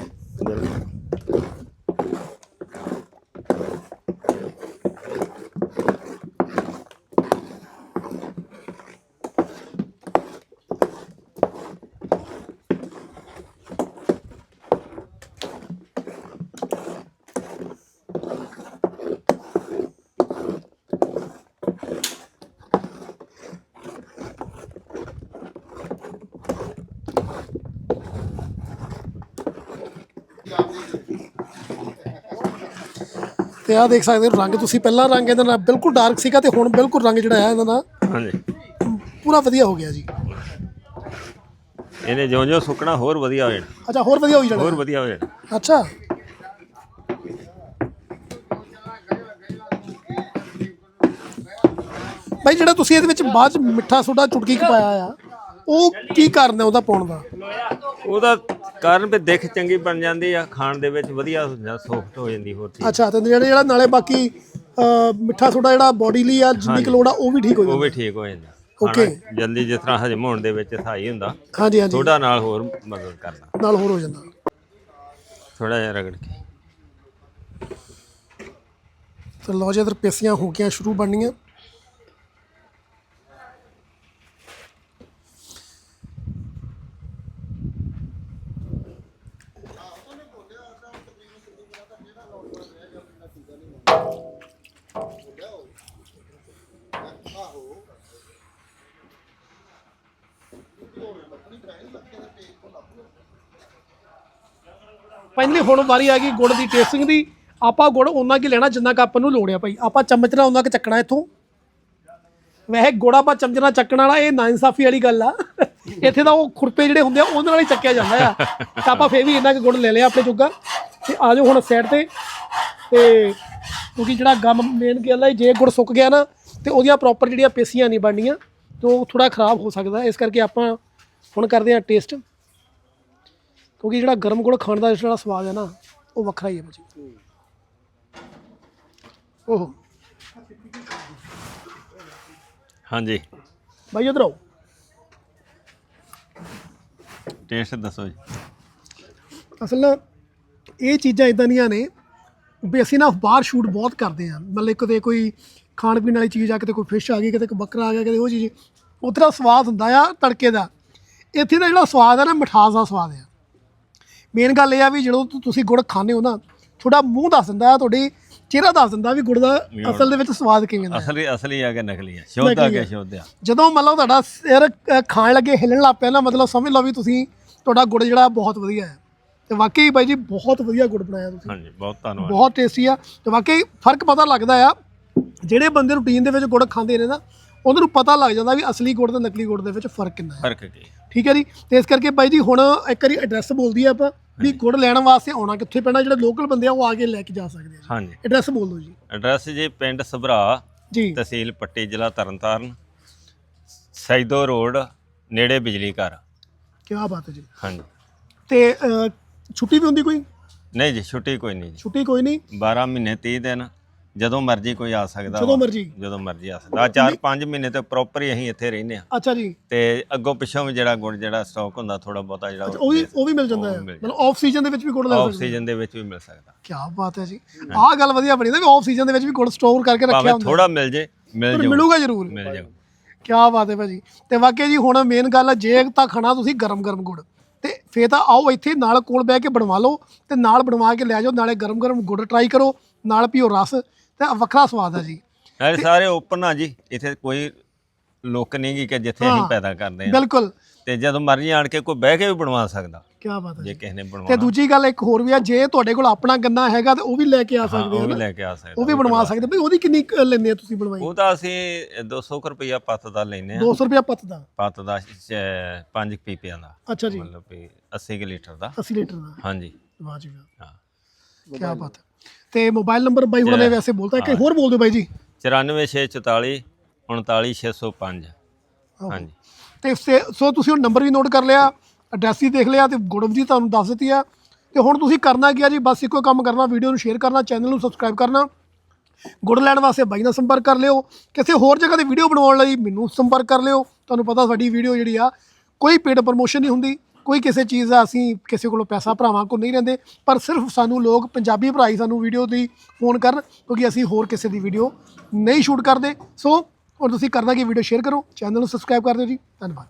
S1: ਤੇ ਆਹ ਦੇਖ ਸਕਦੇ ਹੋ ਰੰਗ ਤੁਸੀਂ ਪਹਿਲਾਂ ਰੰਗ ਇਹਦਾ ਨਾਲ ਬਿਲਕੁਲ ਡਾਰਕ ਸੀਗਾ ਤੇ ਹੁਣ ਬਿਲਕੁਲ ਰੰਗ ਜਿਹੜਾ ਹੈ ਇਹਦਾ ਨਾਲ
S2: ਹਾਂਜੀ।
S1: ਪੂਰਾ ਵਧੀਆ ਹੋ ਗਿਆ ਜੀ।
S2: ਇਹਨੇ ਜਿਉਂ ਜਿਉਂ ਸੁੱਕਣਾ ਹੋਰ ਵਧੀਆ ਹੋ ਜਾਣਾ।
S1: ਅੱਛਾ ਹੋਰ ਵਧੀਆ ਹੋਈ ਜਾਣਾ।
S2: ਹੋਰ ਵਧੀਆ ਹੋ ਜਾਣਾ।
S1: ਅੱਛਾ। ਭਾਈ ਜਿਹੜਾ ਤੁਸੀਂ ਇਹਦੇ ਵਿੱਚ ਬਾਅਦ ਚ ਮਿੱਠਾ ਸੋਡਾ ਚੁਟਕੀ ਪਾਇਆ ਆ ਉਹ ਕੀ ਕਾਰਨ ਹੈ ਉਹਦਾ ਪਾਉਣ ਦਾ?
S2: ਉਹਦਾ ਕਾਰਨ ਵੀ ਦਿੱਖ ਚੰਗੀ ਬਣ ਜਾਂਦੀ ਆ ਖਾਣ ਦੇ ਵਿੱਚ ਵਧੀਆ ਹੋ ਜਾਂਦਾ ਸੌਫਟ ਹੋ ਜਾਂਦੀ ਹੋਰ ਚੀਜ਼
S1: ਅੱਛਾ ਤੇ ਜਿਹੜੇ ਜਿਹੜਾ ਨਾਲੇ ਬਾਕੀ ਅਹ, ਮਿੱਠਾ ਸੋਡਾ ਜਿਹੜਾ ਬੋਡੀ ਲਈ ਆ ਜਿੰਨੀ ਕੁ ਲੋੜ ਆ ਉਹ ਵੀ ਠੀਕ ਹੋ
S2: ਉਹ
S1: ਜਾਂਦਾ।
S2: ਵੀ ਠੀਕ ਹੋ ਜਾਂਦਾ।
S1: Okay.
S2: ਖਾਣਾ ਜਲਦੀ ਜਿਸ ਤਰ੍ਹਾਂ ਹਜਮ ਹੋਣ ਦੇ ਵਿੱਚ ਸਹਾਈ ਹੁੰਦਾ
S1: ਹਾਂਜੀ ਹਾਂਜੀ।
S2: ਥੋੜਾ ਨਾਲ ਹੋਰ ਮਦਦ ਕਰਦਾ।
S1: ਨਾਲ ਹੋਰ ਹੋ ਜਾਂਦਾ।
S2: ਥੋੜਾ ਜਿਹਾ ਰਗੜ ਕੇ।
S1: ਤੇ ਲਓ ਜੀ ਇਧਰ ਪੇਸੀਆਂ ਹੋ ਗਈਆਂ ਸ਼ੁਰੂ ਬਣਨੀਆਂ। ਫਾਈਨਲੀ ਹੁਣ ਵਾਰੀ ਆ ਗਈ ਗੁੜ ਦੀ ਟੇਸਟਿੰਗ ਦੀ। ਆਪਾਂ ਗੁੜ ਉਹਨਾਂ ਕੀ ਲੈਣਾ ਜਿੰਨਾ ਕੁ ਆਪਾਂ ਨੂੰ ਲੋੜ ਆ ਭਾਈ। ਆਪਾਂ ਚਮਚ ਨਾਲ ਉਹਨਾਂ ਕੁ ਚੱਕਣਾ ਇੱਥੋਂ। ਵੈਸੇ ਗੁੜ ਆਪਾਂ ਚਮਚ ਨਾਲ ਚੱਕਣ ਵਾਲਾ ਇਹ ਨਾਇਨਸਾਫੀ ਵਾਲੀ ਗੱਲ ਆ। ਇੱਥੇ ਤਾਂ ਉਹ ਖੁਰਪੇ ਜਿਹੜੇ ਹੁੰਦੇ ਆ ਉਹਨਾਂ ਨਾਲ ਹੀ ਚੱਕਿਆ ਜਾਂਦਾ ਆ। ਤਾਂ ਆਪਾਂ ਫੇਰ ਵੀ ਇੰਨਾ ਕੁ ਗੁੜ ਲੈ ਲਿਆ ਆਪਣੇ ਜੋਗਾ। ਤੇ ਆ ਜਾਓ ਹੁਣ ਸਾਈਡ ਤੇ। ਤੇ ਕਿਉਂਕਿ ਜਿਹੜਾ ਗਮ ਮੇਨ ਗੱਲ ਹੈ ਜੇ ਗੁੜ ਸੁੱਕ ਗਿਆ ਨਾ, ਤੇ ਉਹਦੀਆਂ ਪ੍ਰੋਪਰ ਜਿਹੜੀਆਂ ਪੇਸੀਆਂ ਨਹੀਂ ਬਣਨੀਆਂ, ਤੇ ਉਹ ਥੋੜਾ ਖਰਾਬ ਹੋ ਸਕਦਾ। ਇਸ ਕਰਕੇ ਆਪਾਂ ਹੁਣ ਕਰਦੇ ਹਾਂ ਟੇਸਟ ਕਿਉਂਕਿ ਜਿਹੜਾ ਗਰਮ ਗੁੜ ਖਾਣ ਦਾ ਜਿਹੜਾ ਸਵਾਦ ਹੈ ਨਾ ਉਹ ਵੱਖਰਾ ਹੀ ਹੈ ਭਾਜੀ। ਓਹ।
S2: ਹਾਂਜੀ।
S1: ਭਾਈ ਉਧਰ ਆਓ।
S2: ਟੇਸਟ ਦੱਸੋ ਜੀ।
S1: ਅਸਲ ਨਾ ਇਹ ਚੀਜ਼ਾਂ ਇਦਾਂ ਦੀਆਂ ਨੇ ਵੀ ਅਸੀਂ ਨਾ ਬਾਹਰ ਸ਼ੂਟ ਬਹੁਤ ਕਰਦੇ ਆ ਮਤਲਬ ਕਿਤੇ ਕੋਈ ਖਾਣ ਪੀਣ ਵਾਲੀ ਚੀਜ਼ ਆ ਕਿਤੇ ਕੋਈ ਫਿਸ਼ ਆ ਗਈ ਕਿਤੇ ਕੋਈ ਬੱਕਰਾ ਆ ਗਿਆ ਕਿਤੇ ਉਹ ਚੀਜ਼ ਉੱਥੇ ਦਾ ਸਵਾਦ ਹੁੰਦਾ ਆ ਤੜਕੇ ਦਾ। ਇੱਥੇ ਦਾ ਜਿਹੜਾ ਸਵਾਦ ਆ ਨਾ ਮਿਠਾਸ ਦਾ ਸਵਾਦ ਆ। ਮੇਨ ਗੱਲ ਇਹ ਆ ਵੀ ਜਦੋਂ ਤੁ- ਤੁਸੀਂ ਗੁੜ ਖਾਂਦੇ ਹੋ ਨਾ ਤੁਹਾਡਾ ਮੂੰਹ ਦੱਸ ਦਿੰਦਾ ਆ ਤੁਹਾਡੀ ਚਿਹਰਾ ਦੱਸ ਦਿੰਦਾ ਵੀ ਗੁੜ ਦਾ ਅਸਲ ਦੇ ਵਿੱਚ ਸਵਾਦ ਕਿਵੇਂ ਦਾ। ਹੈ।
S2: ਅਸਲੀ ਅਸਲੀ ਆ ਕਿ ਨਕਲੀ ਆ ਸ਼ੁੱਧ ਆ ਕਿ ਸ਼ੁੱਧ ਆ
S1: ਜਦੋਂ ਮਤਲਬ ਤੁਹਾਡਾ ਸਿਰ ਅ, ਖਾਣ ਲੱਗੇ ਹਿੱਲਣ ਲੱਗ ਪਿਆ ਨਾ ਮਤਲਬ ਸਮਝ ਲਓ ਵੀ ਤੁਸੀਂ ਤੁਹਾਡਾ ਗੁੜ ਜਿਹੜਾ ਬਹੁਤ ਵਧੀਆ ਹੈ। ਤੇ ਵਾਕਈ ਬਾਈ ਜੀ ਬਹੁਤ ਵਧੀਆ ਗੁੜ ਬਣਾਇਆ ਤੁਸੀਂ।
S2: ਹਾਂਜੀ ਬਹੁਤ ਧੰਨਵਾਦ।
S1: ਬਹੁਤ ਟੇਸਟੀ ਆ। ਤੇ ਵਾਕਈ ਫ਼ਰਕ ਪਤਾ ਲੱਗਦਾ ਆ ਜਿਹੜੇ ਬੰਦੇ ਰੂਟੀਨ ਦੇ ਵਿੱਚ ਗੁੜ ਖਾਂਦੇ ਨੇ ਨਾ ਉਹਨਾਂ ਨੂੰ ਪਤਾ ਲੱਗ ਜਾਂਦਾ ਵੀ ਅਸਲੀ ਗੁੜ ਤੇ ਨਕਲੀ ਗੁੜ ਦੇ ਵਿੱਚ ਫ਼ਰਕ ਕਿੰਨਾ ਹੈ।
S2: ਫ਼ਰਕ ਕੀ?
S1: ਠੀਕ ਹੈ ਜੀ? ਤੇ ਇਸ ਕਰਕੇ ਬਾਈ ਜੀ ਹੁਣ ਇੱਕ ਵਾਰੀ ਐਡਰੈਸ ਬੋਲ ਦਈਏ ਆਪਾਂ ਵੀ ਗੁੜ ਲੈਣ ਵਾਸਤੇ ਆਉਣਾ ਕਿੱਥੇ ਪੈਣਾ ਜਿਹੜੇ ਲੋਕਲ ਬੰਦੇ ਆ ਉਹ ਆ ਕੇ ਲੈ ਕੇ ਜਾ ਸਕਦੇ ਆ
S2: ਹਾਂਜੀ।
S1: ਐਡਰੈਸ ਬੋਲ ਦਿਓ ਜੀ।
S2: ਐਡਰੈਸ ਜੀ ਪਿੰਡ ਸਭਰਾ
S1: ਜੀ।
S2: ਤਹਿਸੀਲ ਪੱਟੀ ਜ਼ਿਲ੍ਹਾ ਤਰਨਤਾਰਨ ਸੈਦੋ ਰੋਡ ਨੇੜੇ ਬਿਜਲੀ ਘਰ।
S1: ਕੀ ਬਾਤ ਹੈ ਜੀ।
S2: ਹਾਂਜੀ।
S1: ਤੇ ਛੁੱਟੀ ਵੀ ਹੁੰਦੀ ਕੋਈ?
S2: ਨਹੀਂ ਜੀ ਛੁੱਟੀ ਕੋਈ ਨਹੀਂ ਜੀ।
S1: ਛੁੱਟੀ ਕੋਈ ਨਹੀਂ?
S2: 12 ਮਹੀਨੇ 30 ਦਿਨ। ਜਦੋਂ ਮਰਜ਼ੀ ਕੋਈ ਆ ਸਕਦਾ
S1: ਜਦੋਂ
S2: ਵਾ।
S1: ਮਰਜ਼ੀ।
S2: ਜਦੋਂ ਮਰਜ਼ੀ ਆ ਸਕਦਾ। 4-5 ਮਹੀਨੇ ਤੇ ਪ੍ਰੋਪਰ ਹੀ ਅਸੀਂ ਇੱਥੇ ਰਹਿੰਦੇ ਆ
S1: ਅੱਛਾ ਜੀ।
S2: ਤੇ ਅੱਗੋਂ ਪਿੱਛੋਂ ਵੀ ਜਿਹੜਾ ਗੁੜ ਜਿਹੜਾ ਸਟਾਕ ਹੁੰਦਾ ਥੋੜਾ ਬਹੁਤਾ ਜਿਹੜਾ
S1: ਉਹ ਵੀ ਉਹ ਵੀ ਮਿਲ ਜਾਂਦਾ ਹੈ। ਮਤਲਬ ਆਫ ਸੀਜ਼ਨ ਦੇ ਵਿੱਚ ਵੀ ਗੁੜ ਲੈ ਸਕਦੇ
S2: ਆਕਸੀਜਨ ਦੇ ਵਿੱਚ ਵੀ ਮਿਲ ਸਕਦਾ।
S1: ਕੀ ਬਾਤ ਹੈ ਜੀ। ਆਹ ਗੱਲ ਵਧੀਆ ਬਣੀ ਨਾ ਵੀ ਆਫ ਸੀਜ਼ਨ ਦੇ ਵਿੱਚ ਵੀ ਗੁੜ ਸਟੋਰ ਕਰਕੇ ਰੱਖਿਆ
S2: ਭਾਵੇਂ
S1: ਹੁੰਦਾ।
S2: ਥੋੜਾ ਮਿਲ ਜੇ ਮਿਲ
S1: ਪਰ
S2: ਜਾਊ।
S1: ਮਿਲੂਗਾ ਜ਼ਰੂਰ।
S2: ਮਿਲ ਜਾਊ।
S1: ਕੀ ਬਾਤ ਹੈ ਭਾਜੀ। ਤੇ ਵਾਕਈ ਜੀ ਹੁਣ ਮੇਨ ਗੱਲ ਹੈ ਜੇ ਤਾਂ ਖਾਣਾ ਤੁਸੀਂ ਗਰਮ ਗਰਮ ਗੁੜ ਤੇ ਫੇਰ ਤਾਂ ਆਓ ਇੱਥੇ ਨਾਲ ਕੋਲ ਬਹਿ ਕੇ ਬਣਵਾ ਲਓ ਤੇ ਨਾਲ ਬਣਵਾ ਕੇ ਲੈ ਜਾਓ ਨਾਲੇ ਗਰਮ ਗਰਮ ਗੁੜ ਟਰਾਈ ਕਰੋ ਨਾਲ ਪੀਓ ਰਸ। ਤੇ ਵੱਖਰਾ ਸਵਾਦ ਹੈ ਜੀ।
S2: ਨਾਲੇ ਸਾਰੇ ਓਪਨ ਆ ਜੀ। ਇੱਥੇ ਕੋਈ ਲੋਕ ਨਹੀਂ ਗੀ ਕਿ ਜਿੱਥੇ ਅਸੀਂ
S1: ਹਾਂ।
S2: ਪੈਦਾ ਕਰਦੇ ਆ
S1: ਬਿਲਕੁਲ।
S2: ਤੇ ਜਦੋਂ ਮਰਜ਼ੀ ਆਣ ਕੇ ਕੋਈ ਬਹਿ ਕੇ ਵੀ ਬਣਵਾ ਸਕਦਾ।
S1: ਕੀ ਬਾਤ ਹੈ
S2: ਜੇ
S1: ਜੀ।
S2: ਕਿਸੇ ਨੇ
S1: ਤੇ
S2: ਬਣਵਾਉਣਾ
S1: ਦੂਜੀ ਗੱਲ ਇੱਕ ਹੋਰ ਵੀ ਆ ਜੇ ਤੁਹਾਡੇ ਕੋਲ ਆਪਣਾ ਗੰਨਾ ਹੈਗਾ ਤੇ ਉਹ ਵੀ ਲੈ ਕੇ ਆ
S2: ਹਾਂ,
S1: ਸਕਦੇ
S2: ਉਹ
S1: ਹੋ
S2: ਵੀ
S1: ਨਾ।
S2: ਲੈ ਕੇ ਆ ਸਕਦਾ
S1: ਉਹ ਵੀ ਬਣਵਾ ਸਕਦੇ ਬਈ ਉਹਦੀ ਕਿੰਨੀ ਕੁ ਲੈਂਦੇ ਆ ਤੁਸੀਂ ਬਣਵਾਈ?
S2: ਉਹ ਤਾਂ ਅਸੀਂ 200 ਕੁ ਰੁਪਈਆ ਪੱਤ ਦਾ ਲੈਨੇ ਆ।
S1: 200 ਰੁਪਏ ਪੱਤ ਦਾ?
S2: ਪੱਤ ਦਾ 5 ਪੀਪਿਆਂ ਦਾ।
S1: ਅੱਛਾ ਜੀ।
S2: ਮਤਲਬ ਵੀ 80 ਕੁ ਲੀਟਰ ਦਾ।
S1: 80 ਲੀਟਰ ਦਾ।
S2: ਹਾਂਜੀ।
S1: ਵਾਹ ਜੀ ਵਾਹ।
S2: ਹਾਂ।
S1: ਕੀ ਬਾਤ ਹੈ ਤੇ ਮੋਬਾਈਲ ਨੰਬਰ ਬਾਈ ਹੁਣਾਂ ਨੇ ਵੈਸੇ ਬੋਲਤਾ ਕਿ ਹੋਰ ਬੋਲ ਦਿਓ ਬਾਈ ਜੀ।
S2: 94644 39605 ਹਾਂਜੀ।
S1: ਤੇ ਸੇ- ਸੋ ਤੁਸੀਂ ਉਹ ਨੰਬਰ ਵੀ ਨੋਟ ਕਰ ਲਿਆ ਐਡਰੈਸ ਵੀ ਦੇਖ ਲਿਆ ਤੇ ਗੁੜਮ ਜੀ ਤੁਹਾਨੂੰ ਦੱਸ ਦਿੱਤੀ ਆ। ਤੇ ਹੁਣ ਤੁਸੀਂ ਕਰਨਾ ਕੀ ਆ ਜੀ ਬਸ ਇੱਕੋ ਕੰਮ ਕਰਨਾ ਵੀਡੀਓ ਨੂੰ ਸ਼ੇਅਰ ਕਰਨਾ ਚੈਨਲ ਨੂੰ ਸਬਸਕ੍ਰਾਈਬ ਕਰਨਾ। ਗੁੜ ਲੈਣ ਵਾਸਤੇ ਬਾਈ ਨਾਲ ਸੰਪਰਕ ਕਰ ਲਿਓ। ਕਿਸੇ ਹੋਰ ਜਗ੍ਹਾ ਤੇ ਵੀਡੀਓ ਬਣਾਉਣ ਲਈ ਮੈਨੂੰ ਸੰਪਰਕ ਕਰ ਲਿਓ। ਤੁਹਾਨੂੰ ਪਤਾ ਸਾਡੀ ਵੀਡੀਓ ਜਿਹੜੀ ਆ ਕੋਈ ਪੇਡ ਪ੍ਰਮੋਸ਼ਨ ਨਹੀਂ ਹੁੰਦੀ। ਕੋਈ ਕਿਸੇ ਚੀਜ਼ ਦਾ ਅਸੀਂ ਕਿਸੇ ਕੋਲੋਂ ਪੈਸਾ ਭਰਾਵਾਂ ਕੋ ਨਹੀਂ ਰਹਿੰਦੇ ਪਰ ਸਿਰਫ ਸਾਨੂੰ ਲੋਕ, ਪੰਜਾਬੀ ਭਰਾ ਹੀ ਸਾਨੂੰ ਵੀਡੀਓ ਦੀ ਫੋਨ ਕਰਨ, ਕਿਉਂਕਿ ਅਸੀਂ ਹੋਰ ਕਿਸੇ ਦੀ ਵੀਡੀਓ ਨਹੀਂ ਸ਼ੂਟ ਕਰਦੇ। ਸੋ ਔਰ ਤੁਸੀਂ ਕਰਨਾ ਕਿ ਵੀਡੀਓ ਸ਼ੇਅਰ ਕਰੋ ਚੈਨਲ ਨੂੰ ਸਬਸਕ੍ਰਾਈਬ ਕਰ ਦਿਓ ਜੀ। ਧੰਨਵਾਦ।